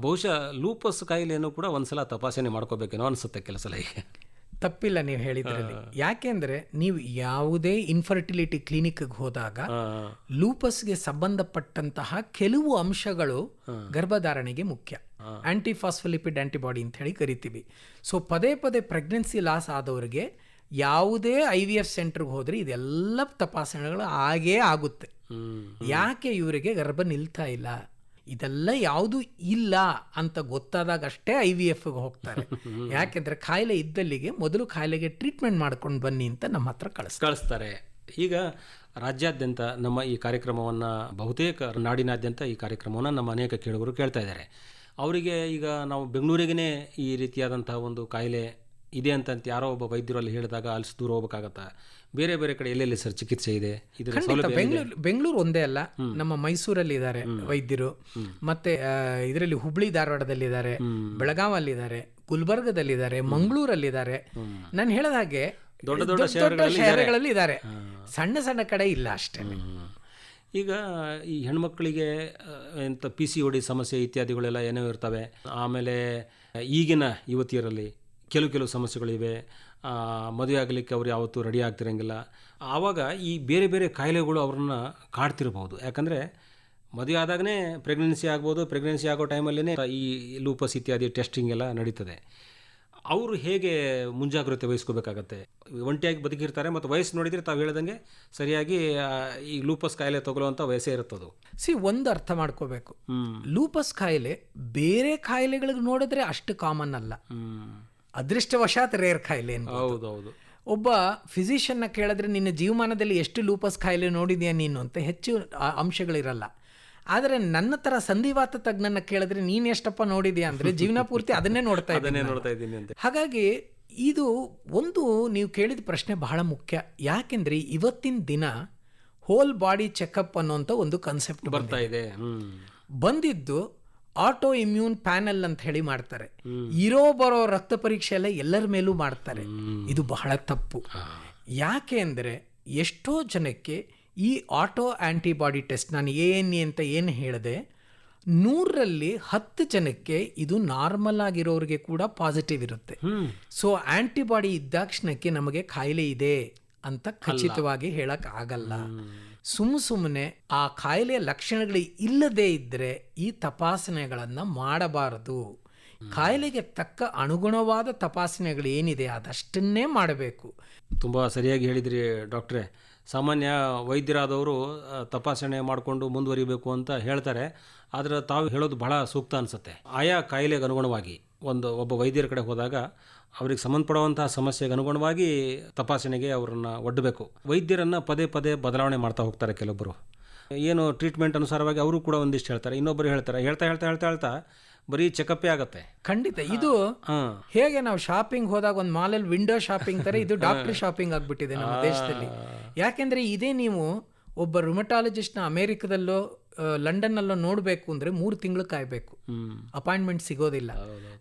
ಬಹುಶಃ ಲೂಪಸ್ ಕಾಯಿಲೆಯನ್ನು ಕೂಡ ಒಂದ್ಸಲ ತಪಾಸಣೆ ಮಾಡ್ಕೋಬೇಕೇನೋ ಅನಿಸುತ್ತೆ ಕೆಲಸ ಸಲ ಈಗ. ತಪ್ಪಿಲ್ಲ ನೀವು ಹೇಳಿದ್ರಲ್ಲಿ. ಯಾಕೆಂದ್ರೆ ನೀವು ಯಾವುದೇ ಇನ್ಫರ್ಟಿಲಿಟಿ ಕ್ಲಿನಿಕ್ಗೆ ಹೋದಾಗ ಲೂಪಸ್ಗೆ ಸಂಬಂಧಪಟ್ಟಂತಹ ಕೆಲವು ಅಂಶಗಳು ಗರ್ಭಧಾರಣೆಗೆ ಮುಖ್ಯ. ಆಂಟಿಫಾಸ್ಫಲಿಪಿಡ್ ಆಂಟಿಬಾಡಿ ಅಂತ ಹೇಳಿ ಕರಿತೀವಿ. ಸೊ ಪದೇ ಪದೇ ಪ್ರೆಗ್ನೆನ್ಸಿ ಲಾಸ್ ಆದವರಿಗೆ ಯಾವುದೇ ಐ ವಿ ಎಫ್ ಸೆಂಟರ್ಗೆ ಹೋದ್ರೆ ಇದೆಲ್ಲ ತಪಾಸಣೆಗಳು ಆಗೇ ಆಗುತ್ತೆ. ಯಾಕೆ ಇವರಿಗೆ ಗರ್ಭ ನಿಲ್ತಾ ಇಲ್ಲ? ಇದೆಲ್ಲ ಯಾವುದು ಇಲ್ಲ ಅಂತ ಗೊತ್ತಾದಾಗ ಅಷ್ಟೇ ಐ ವಿ ಎಫ್ಗೆ ಹೋಗ್ತಾರೆ. *laughs* ಯಾಕೆಂದ್ರೆ ಕಾಯಿಲೆ ಇದ್ದಲ್ಲಿಗೆ ಮೊದಲು ಕಾಯಿಲೆಗೆ ಟ್ರೀಟ್ಮೆಂಟ್ ಮಾಡ್ಕೊಂಡು ಬನ್ನಿ ಅಂತ ನಮ್ಮ ಹತ್ರ ಕಳಿಸ್ ಕಳಿಸ್ತಾರೆ. ಈಗ ರಾಜ್ಯಾದ್ಯಂತ ನಮ್ಮ ಈ ಕಾರ್ಯಕ್ರಮವನ್ನು ಬಹುತೇಕ ನಾಡಿನಾದ್ಯಂತ ಈ ಕಾರ್ಯಕ್ರಮವನ್ನು ನಮ್ಮ ಅನೇಕ ಕೇಳುಗರು ಕೇಳ್ತಾ ಇದ್ದಾರೆ. ಅವರಿಗೆ ಈಗ ನಾವು ಬೆಂಗಳೂರಿಗೇ ಈ ರೀತಿಯಾದಂತಹ ಒಂದು ಕಾಯಿಲೆ ಇದೆ ಅಂತ ಯಾರೋ ಒಬ್ಬ ವೈದ್ಯರಲ್ಲಿ ಹೇಳಿದಾಗ ಅಲ್ಲಿ ದೂರ ಹೋಗ್ಬೇಕಾಗತ್ತಾ? ಬೇರೆ ಬೇರೆ ಕಡೆ ಎಲ್ಲೆಲ್ಲಿ ಸರ್ ಚಿಕಿತ್ಸೆ ಇದೆ? ಬೆಂಗಳೂರು ಬೆಂಗಳೂರು ಒಂದೇ ಅಲ್ಲ ನಮ್ಮ ಮೈಸೂರಲ್ಲಿ ಇದ್ದಾರೆ ವೈದ್ಯರು. ಮತ್ತೆ ಇದರಲ್ಲಿ ಹುಬ್ಳಿ ಗುಲ್ಬರ್ಗದಲ್ಲಿ ಬೆಳಗಾವಲ್ಲಿದ್ದಾರೆ ಗುಲ್ಬರ್ಗದಲ್ಲಿದ್ದಾರೆ ಮಂಗಳೂರಲ್ಲಿದ್ದಾರೆ ನಾನು ಹೇಳದ ಹಾಗೆ ದೊಡ್ಡ ದೊಡ್ಡ ಶಹರಗಳಲ್ಲಿ ಇದ್ದಾರೆ. ಸಣ್ಣ ಸಣ್ಣ ಕಡೆ ಇಲ್ಲ ಅಷ್ಟೇ. ಈಗ ಈ ಹೆಣ್ಮಕ್ಳಿಗೆ ಎಂತ ಎಂಥ ಪಿ ಸಿ ಓಡಿ ಸಮಸ್ಯೆ ಇತ್ಯಾದಿಗಳೆಲ್ಲ ಏನೋ ಇರ್ತವೆ. ಆಮೇಲೆ ಈಗಿನ ಯುವತಿಯರಲ್ಲಿ ಕೆಲವು ಕೆಲವು ಸಮಸ್ಯೆಗಳಿವೆ. ಮದುವೆ ಆಗಲಿಕ್ಕೆ ಅವ್ರು ಯಾವತ್ತೂ ರೆಡಿ ಆಗ್ತಿರಂಗಿಲ್ಲ. ಆವಾಗ ಈ ಬೇರೆ ಬೇರೆ ಕಾಯಿಲೆಗಳು ಅವ್ರನ್ನ ಕಾಡ್ತಿರ್ಬೋದು ಯಾಕಂದರೆ ಮದುವೆ ಆದಾಗನೇ ಪ್ರೆಗ್ನೆನ್ಸಿ ಆಗ್ಬೋದು. ಪ್ರೆಗ್ನೆನ್ಸಿ ಆಗೋ ಟೈಮಲ್ಲೇ ಈ ಲೂಪಸ್ ಇತ್ಯಾದಿ ಟೆಸ್ಟಿಂಗ್ ಎಲ್ಲ ನಡೀತದೆ. ಅವರು ಹೇಗೆ ಮುಂಜಾಗ್ರತೆ ವಹಿಸ್ಕೋಬೇಕಾಗತ್ತೆ? ಒಂಟಿಯಾಗಿ ಬದುಕಿರ್ತಾರೆ ಮತ್ತು ವಯಸ್ಸು ನೋಡಿದರೆ ತಾವು ಹೇಳ್ದಂಗೆ ಸರಿಯಾಗಿ ಈ ಲೂಪಸ್ ಕಾಯಿಲೆ ತಗೊಳ್ಳುವಂಥ ವಯಸ್ಸೇ ಇರುತ್ತದು. ಸಿ ಒಂದು ಅರ್ಥ ಮಾಡ್ಕೋಬೇಕು. ಲೂಪಸ್ ಕಾಯಿಲೆ ಬೇರೆ ಕಾಯಿಲೆಗಳಿಗೆ ನೋಡಿದ್ರೆ ಅಷ್ಟು ಕಾಮನ್ ಅಲ್ಲ. ಅದೃಷ್ಟವಶಾತ್ ರೇರ್ ಕಾಯಿಲೆ ಹೌದೌದು. ಹೌದು ಹೌದು ಒಬ್ಬ ಫಿಸಿಷಿಯನ್ನ ಕೇಳಿದ್ರೆ ನಿನ್ನ ಜೀವಮಾನದಲ್ಲಿ ಎಷ್ಟು ಲೂಪಸ್ ಖಾಯಿಲೆ ನೋಡಿದ್ಯಾ ನೀನು? ಅಂತ ಹೆಚ್ಚು ಅಂಶಗಳಿರಲ್ಲ. ಆದರೆ ನನ್ನ ಥರ ಸಂಧಿವಾತ ತಜ್ಞನ ಕೇಳಿದ್ರೆ ನೀನು ಎಷ್ಟಪ್ಪ ನೋಡಿದ್ಯಾ? ಅಂದರೆ ಜೀವನ ಪೂರ್ತಿ ಅದನ್ನೇ ನೋಡ್ತಾ ಇದ್ದೀನಿ ನೋಡ್ತಾ ಇದ್ದೀನಿ ಅಂತ. ಹಾಗಾಗಿ ಇದು ಒಂದು ನೀವು ಕೇಳಿದ ಪ್ರಶ್ನೆ ಬಹಳ ಮುಖ್ಯ. ಯಾಕೆಂದ್ರೆ ಇವತ್ತಿನ ದಿನ ಹೋಲ್ ಬಾಡಿ ಚೆಕಪ್ ಅನ್ನೋಂಥ ಒಂದು ಕಾನ್ಸೆಪ್ಟ್ ಬರ್ತಾ ಇದೆ. ಬಂದಿದ್ದು ಆಟೋ ಇಮ್ಯೂನ್ ಪ್ಯಾನೆಲ್ ಅಂತ ಹೇಳಿ ಮಾಡ್ತಾರೆ. ಇರೋ ಬರೋ ರಕ್ತ ಪರೀಕ್ಷೆ ಎಲ್ಲ ಎಲ್ಲರ ಮೇಲೂ ಮಾಡ್ತಾರೆ. ಇದು ಬಹಳ ತಪ್ಪು. ಯಾಕೆ ಅಂದರೆ ಎಷ್ಟೋ ಜನಕ್ಕೆ ಈ ಆಟೋ ಆಂಟಿಬಾಡಿ ಟೆಸ್ಟ್ ನಾನು ಎ ಎನ್ ಎ ಅಂತ ಏನು ಹೇಳಿದೆ ನೂರರಲ್ಲಿ ಹತ್ತು ಜನಕ್ಕೆ ಇದು ನಾರ್ಮಲ್ ಆಗಿರೋರಿಗೆ ಕೂಡ ಪಾಸಿಟಿವ್ ಇರುತ್ತೆ. ಸೊ ಆಂಟಿಬಾಡಿ ಇದ್ದಾಕ್ಷಣಕ್ಕೆ ನಮಗೆ ಕಾಯಿಲೆ ಇದೆ ಅಂತ ಖಚಿತವಾಗಿ ಹೇಳಕ್ ಆಗಲ್ಲ. ಸುಮ್ಮ ಸುಮ್ಮನೆ ಆ ಕಾಯಿಲೆಯ ಲಕ್ಷಣಗಳು ಇಲ್ಲದೇ ಇದ್ದರೆ ಈ ತಪಾಸಣೆಗಳನ್ನು ಮಾಡಬಾರದು. ಕಾಯಿಲೆಗೆ ತಕ್ಕ ಅನುಗುಣವಾದ ತಪಾಸಣೆಗಳು ಏನಿದೆ ಅದಷ್ಟನ್ನೇ ಮಾಡಬೇಕು. ತುಂಬ ಸರಿಯಾಗಿ ಹೇಳಿದ್ರಿ ಡಾಕ್ಟ್ರೆ. ಸಾಮಾನ್ಯ ವೈದ್ಯರಾದವರು ತಪಾಸಣೆ ಮಾಡಿಕೊಂಡು ಮುಂದುವರಿಬೇಕು ಅಂತ ಹೇಳ್ತಾರೆ. ಆದರೆ ತಾವು ಹೇಳೋದು ಬಹಳ ಸೂಕ್ತ ಅನಿಸುತ್ತೆ. ಆಯಾ ಕಾಯಿಲೆಗೆ ಅನುಗುಣವಾಗಿ. ಒಂದು ಒಬ್ಬ ವೈದ್ಯರ ಕಡೆ ಹೋದಾಗ ಅವರಿಗೆ ಸಂಬಂಧಪಡುವಂತಹ ಸಮಸ್ಯೆಗೆ ಅನುಗುಣವಾಗಿ ತಪಾಸಣೆಗೆ ಅವರನ್ನು ಒಡ್ಡಬೇಕು. ವೈದ್ಯರನ್ನು ಪದೇ ಪದೇ ಬದಲಾವಣೆ ಮಾಡ್ತಾ ಹೋಗ್ತಾರೆ ಕೆಲವೊಬ್ಬರು ಏನು ಟ್ರೀಟ್ಮೆಂಟ್ ಅನುಸಾರವಾಗಿ ಅವರು ಕೂಡ ಒಂದಿಷ್ಟು ಹೇಳ್ತಾರೆ ಇನ್ನೊಬ್ಬರು ಹೇಳ್ತಾರೆ ಹೇಳ್ತಾ ಹೇಳ್ತಾ ಹೇಳ್ತಾ ಹೇಳ್ತಾ ಬರೀ ಚೆಕಪ್ಪೇ ಆಗುತ್ತೆ. ಖಂಡಿತ. ಇದು ಹೇಗೆ ನಾವು ಶಾಪಿಂಗ್ ಹೋದಾಗ ಒಂದು ಮಾಲಲ್ಲಿ ವಿಂಡೋ ಶಾಪಿಂಗ್ ತರ ಇದು ಡಾಕ್ಟರ್ ಶಾಪಿಂಗ್ ಆಗಿಬಿಟ್ಟಿದೆ ನಮ್ಮ ದೇಶದಲ್ಲಿ. ಯಾಕೆಂದ್ರೆ ಇದೇ ನೀವು ಒಬ್ಬ ರುಮಟಾಲಜಿಸ್ಟ್ನ ಅಮೆರಿಕದಲ್ಲೋ ಲಂಡನ್ನಲ್ಲೋ ನೋಡಬೇಕು ಅಂದರೆ ಮೂರು ತಿಂಗಳು ಕಾಯಬೇಕು. ಅಪಾಯಿಂಟ್ಮೆಂಟ್ ಸಿಗೋದಿಲ್ಲ.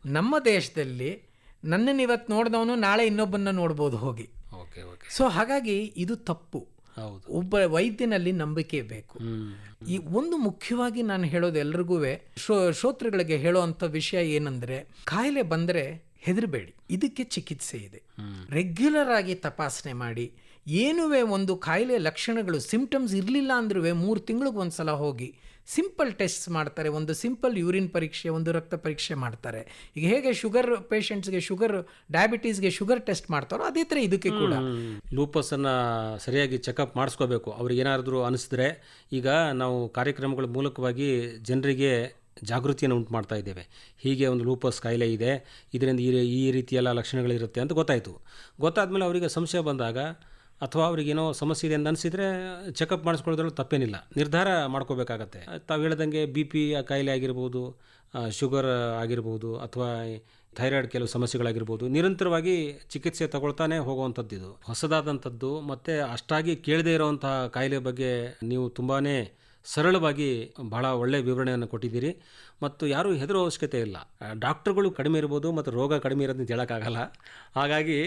ನಮ್ಮ ದೇಶದಲ್ಲಿ ನನ್ನನ್ನು ಇವತ್ತು ನೋಡಿದವನು ನಾಳೆ ಇನ್ನೊಬ್ಬನ್ನ ನೋಡ್ಬೋದು ಹೋಗಿ. Okay okay. ಸೊ ಹಾಗಾಗಿ ಇದು ತಪ್ಪು. ಹೌದು. ಒಬ್ಬ ವೈದ್ಯನಲ್ಲಿ ನಂಬಿಕೆ ಬೇಕು. ಈ ಒಂದು ಮುಖ್ಯವಾಗಿ ನಾನು ಹೇಳೋದು ಎಲ್ರಿಗೂ ಶ್ರೋತೃಗಳಿಗೆ ಹೇಳುವಂಥ ವಿಷಯ ಏನಂದ್ರೆ ಕಾಯಿಲೆ ಬಂದರೆ ಹೆದರಬೇಡಿ. ಇದಕ್ಕೆ ಚಿಕಿತ್ಸೆ ಇದೆ. ರೆಗ್ಯುಲರ್ ಆಗಿ ತಪಾಸಣೆ ಮಾಡಿ. ಏನುವೆ ಒಂದು ಕಾಯಿಲೆ ಲಕ್ಷಣಗಳು ಸಿಂಪ್ಟಮ್ಸ್ ಇರಲಿಲ್ಲ ಅಂದ್ರೂ ಮೂರು ತಿಂಗಳಿಗೆ ಒಂದ್ಸಲ ಹೋಗಿ ಸಿಂಪಲ್ ಟೆಸ್ಟ್ ಮಾಡ್ತಾರೆ. ಒಂದು ಸಿಂಪಲ್ ಯೂರಿನ್ ಪರೀಕ್ಷೆ, ಒಂದು ರಕ್ತ ಪರೀಕ್ಷೆ ಮಾಡ್ತಾರೆ. ಈಗ ಹೇಗೆ ಶುಗರ್ ಪೇಷಂಟ್ಸ್ಗೆ ಶುಗರ್ ಡಯಾಬಿಟೀಸ್ಗೆ ಶುಗರ್ ಟೆಸ್ಟ್ ಮಾಡ್ತಾರೋ ಅದೇ ಥರ ಇದಕ್ಕೆ ಕೂಡ. ಲೂಪಸನ್ನು ಸರಿಯಾಗಿ ಚೆಕಪ್ ಮಾಡಿಸ್ಕೋಬೇಕು. ಅವ್ರಿಗೆ ಏನಾದರೂ ಅನಿಸಿದ್ರೆ ಈಗ ನಾವು ಕಾರ್ಯಕ್ರಮಗಳ ಮೂಲಕವಾಗಿ ಜನರಿಗೆ ಜಾಗೃತಿಯನ್ನು ಉಂಟು ಮಾಡ್ತಾ ಇದ್ದೇವೆ. ಹೀಗೆ ಒಂದು ಲೂಪಸ್ ಕಾಯಿಲೆ ಇದೆ. ಇದರಿಂದ ಈ ಈ ರೀತಿಯೆಲ್ಲ ಲಕ್ಷಣಗಳಿರುತ್ತೆ ಅಂತ ಗೊತ್ತಾಯಿತು. ಗೊತ್ತಾದಮೇಲೆ ಅವರಿಗೆ ಸಂಶಯ ಬಂದಾಗ ಅಥವಾ ಅವ್ರಿಗೇನೋ ಸಮಸ್ಯೆ ಇದೆ ಅಂತ ಅನಿಸಿದರೆ ಚೆಕಪ್ ಮಾಡಿಸ್ಕೊಳ್ಳೋದ್ರಲ್ಲಿ ತಪ್ಪೇನಿಲ್ಲ. ನಿರ್ಧಾರ ಮಾಡ್ಕೋಬೇಕಾಗತ್ತೆ. ತಾವು ಹೇಳ್ದಂಗೆ ಬಿ ಪಿ ಕಾಯಿಲೆ ಆಗಿರ್ಬೋದು ಶುಗರ್ ಆಗಿರ್ಬೋದು, ಅಥವಾ ಥೈರಾಯ್ಡ್ ಕೆಲವು ಸಮಸ್ಯೆಗಳಾಗಿರ್ಬೋದು, ನಿರಂತರವಾಗಿ ಚಿಕಿತ್ಸೆ ತಗೊಳ್ತಾನೆ ಹೋಗುವಂಥದ್ದು ಇದು. ಹೊಸದಾದಂಥದ್ದು ಮತ್ತು ಅಷ್ಟಾಗಿ ಕೇಳದೇ ಇರೋವಂಥ ಕಾಯಿಲೆ ಬಗ್ಗೆ ನೀವು ತುಂಬಾ ಸರಳವಾಗಿ ಬಹಳ ಒಳ್ಳೆಯ ವಿವರಣೆಯನ್ನು ಕೊಟ್ಟಿದ್ದೀರಿ. ಮತ್ತು ಯಾರೂ ಹೆದರೋ ಅವಶ್ಯಕತೆ ಇಲ್ಲ. ಡಾಕ್ಟ್ರುಗಳು ಕಡಿಮೆ ಇರ್ಬೋದು ಮತ್ತು ರೋಗ ಕಡಿಮೆ ಇರೋದನ್ನ ಹೇಳೋಕ್ಕಾಗಲ್ಲ ಹಾಗಾಗಿ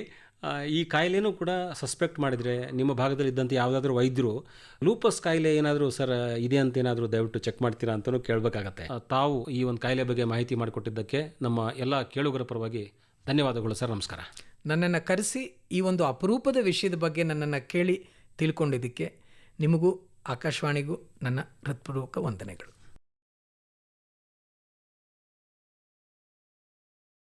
ಈ ಕಾಯಿಲೆನೂ ಕೂಡ ಸಸ್ಪೆಕ್ಟ್ ಮಾಡಿದರೆ ನಿಮ್ಮ ಭಾಗದಲ್ಲಿ ಇದ್ದಂಥ ಯಾವುದಾದ್ರೂ ವೈದ್ಯರು ಲೂಪಸ್ ಕಾಯಿಲೆ ಏನಾದರೂ ಸರ್ ಇದೆ ಅಂತ ಏನಾದರೂ ದಯವಿಟ್ಟು ಚೆಕ್ ಮಾಡ್ತೀರಾ ಅಂತಲೂ ಕೇಳಬೇಕಾಗತ್ತೆ. ತಾವು ಈ ಒಂದು ಕಾಯಿಲೆ ಬಗ್ಗೆ ಮಾಹಿತಿ ಮಾಡಿಕೊಟ್ಟಿದ್ದಕ್ಕೆ ನಮ್ಮ ಎಲ್ಲ ಕೇಳುಗರ ಪರವಾಗಿ ಧನ್ಯವಾದಗಳು ಸರ್ ನಮಸ್ಕಾರ. ನನ್ನನ್ನು ಕರೆಸಿ ಈ ಒಂದು ಅಪರೂಪದ ವಿಷಯದ ಬಗ್ಗೆ ನನ್ನನ್ನು ಕೇಳಿ ತಿಳ್ಕೊಂಡಿದ್ದಕ್ಕೆ ನಿಮಗೂ ಆಕಾಶವಾಣಿಗೂ ನನ್ನ ಹೃತ್ಪೂರ್ವಕ ವಂದನೆಗಳು.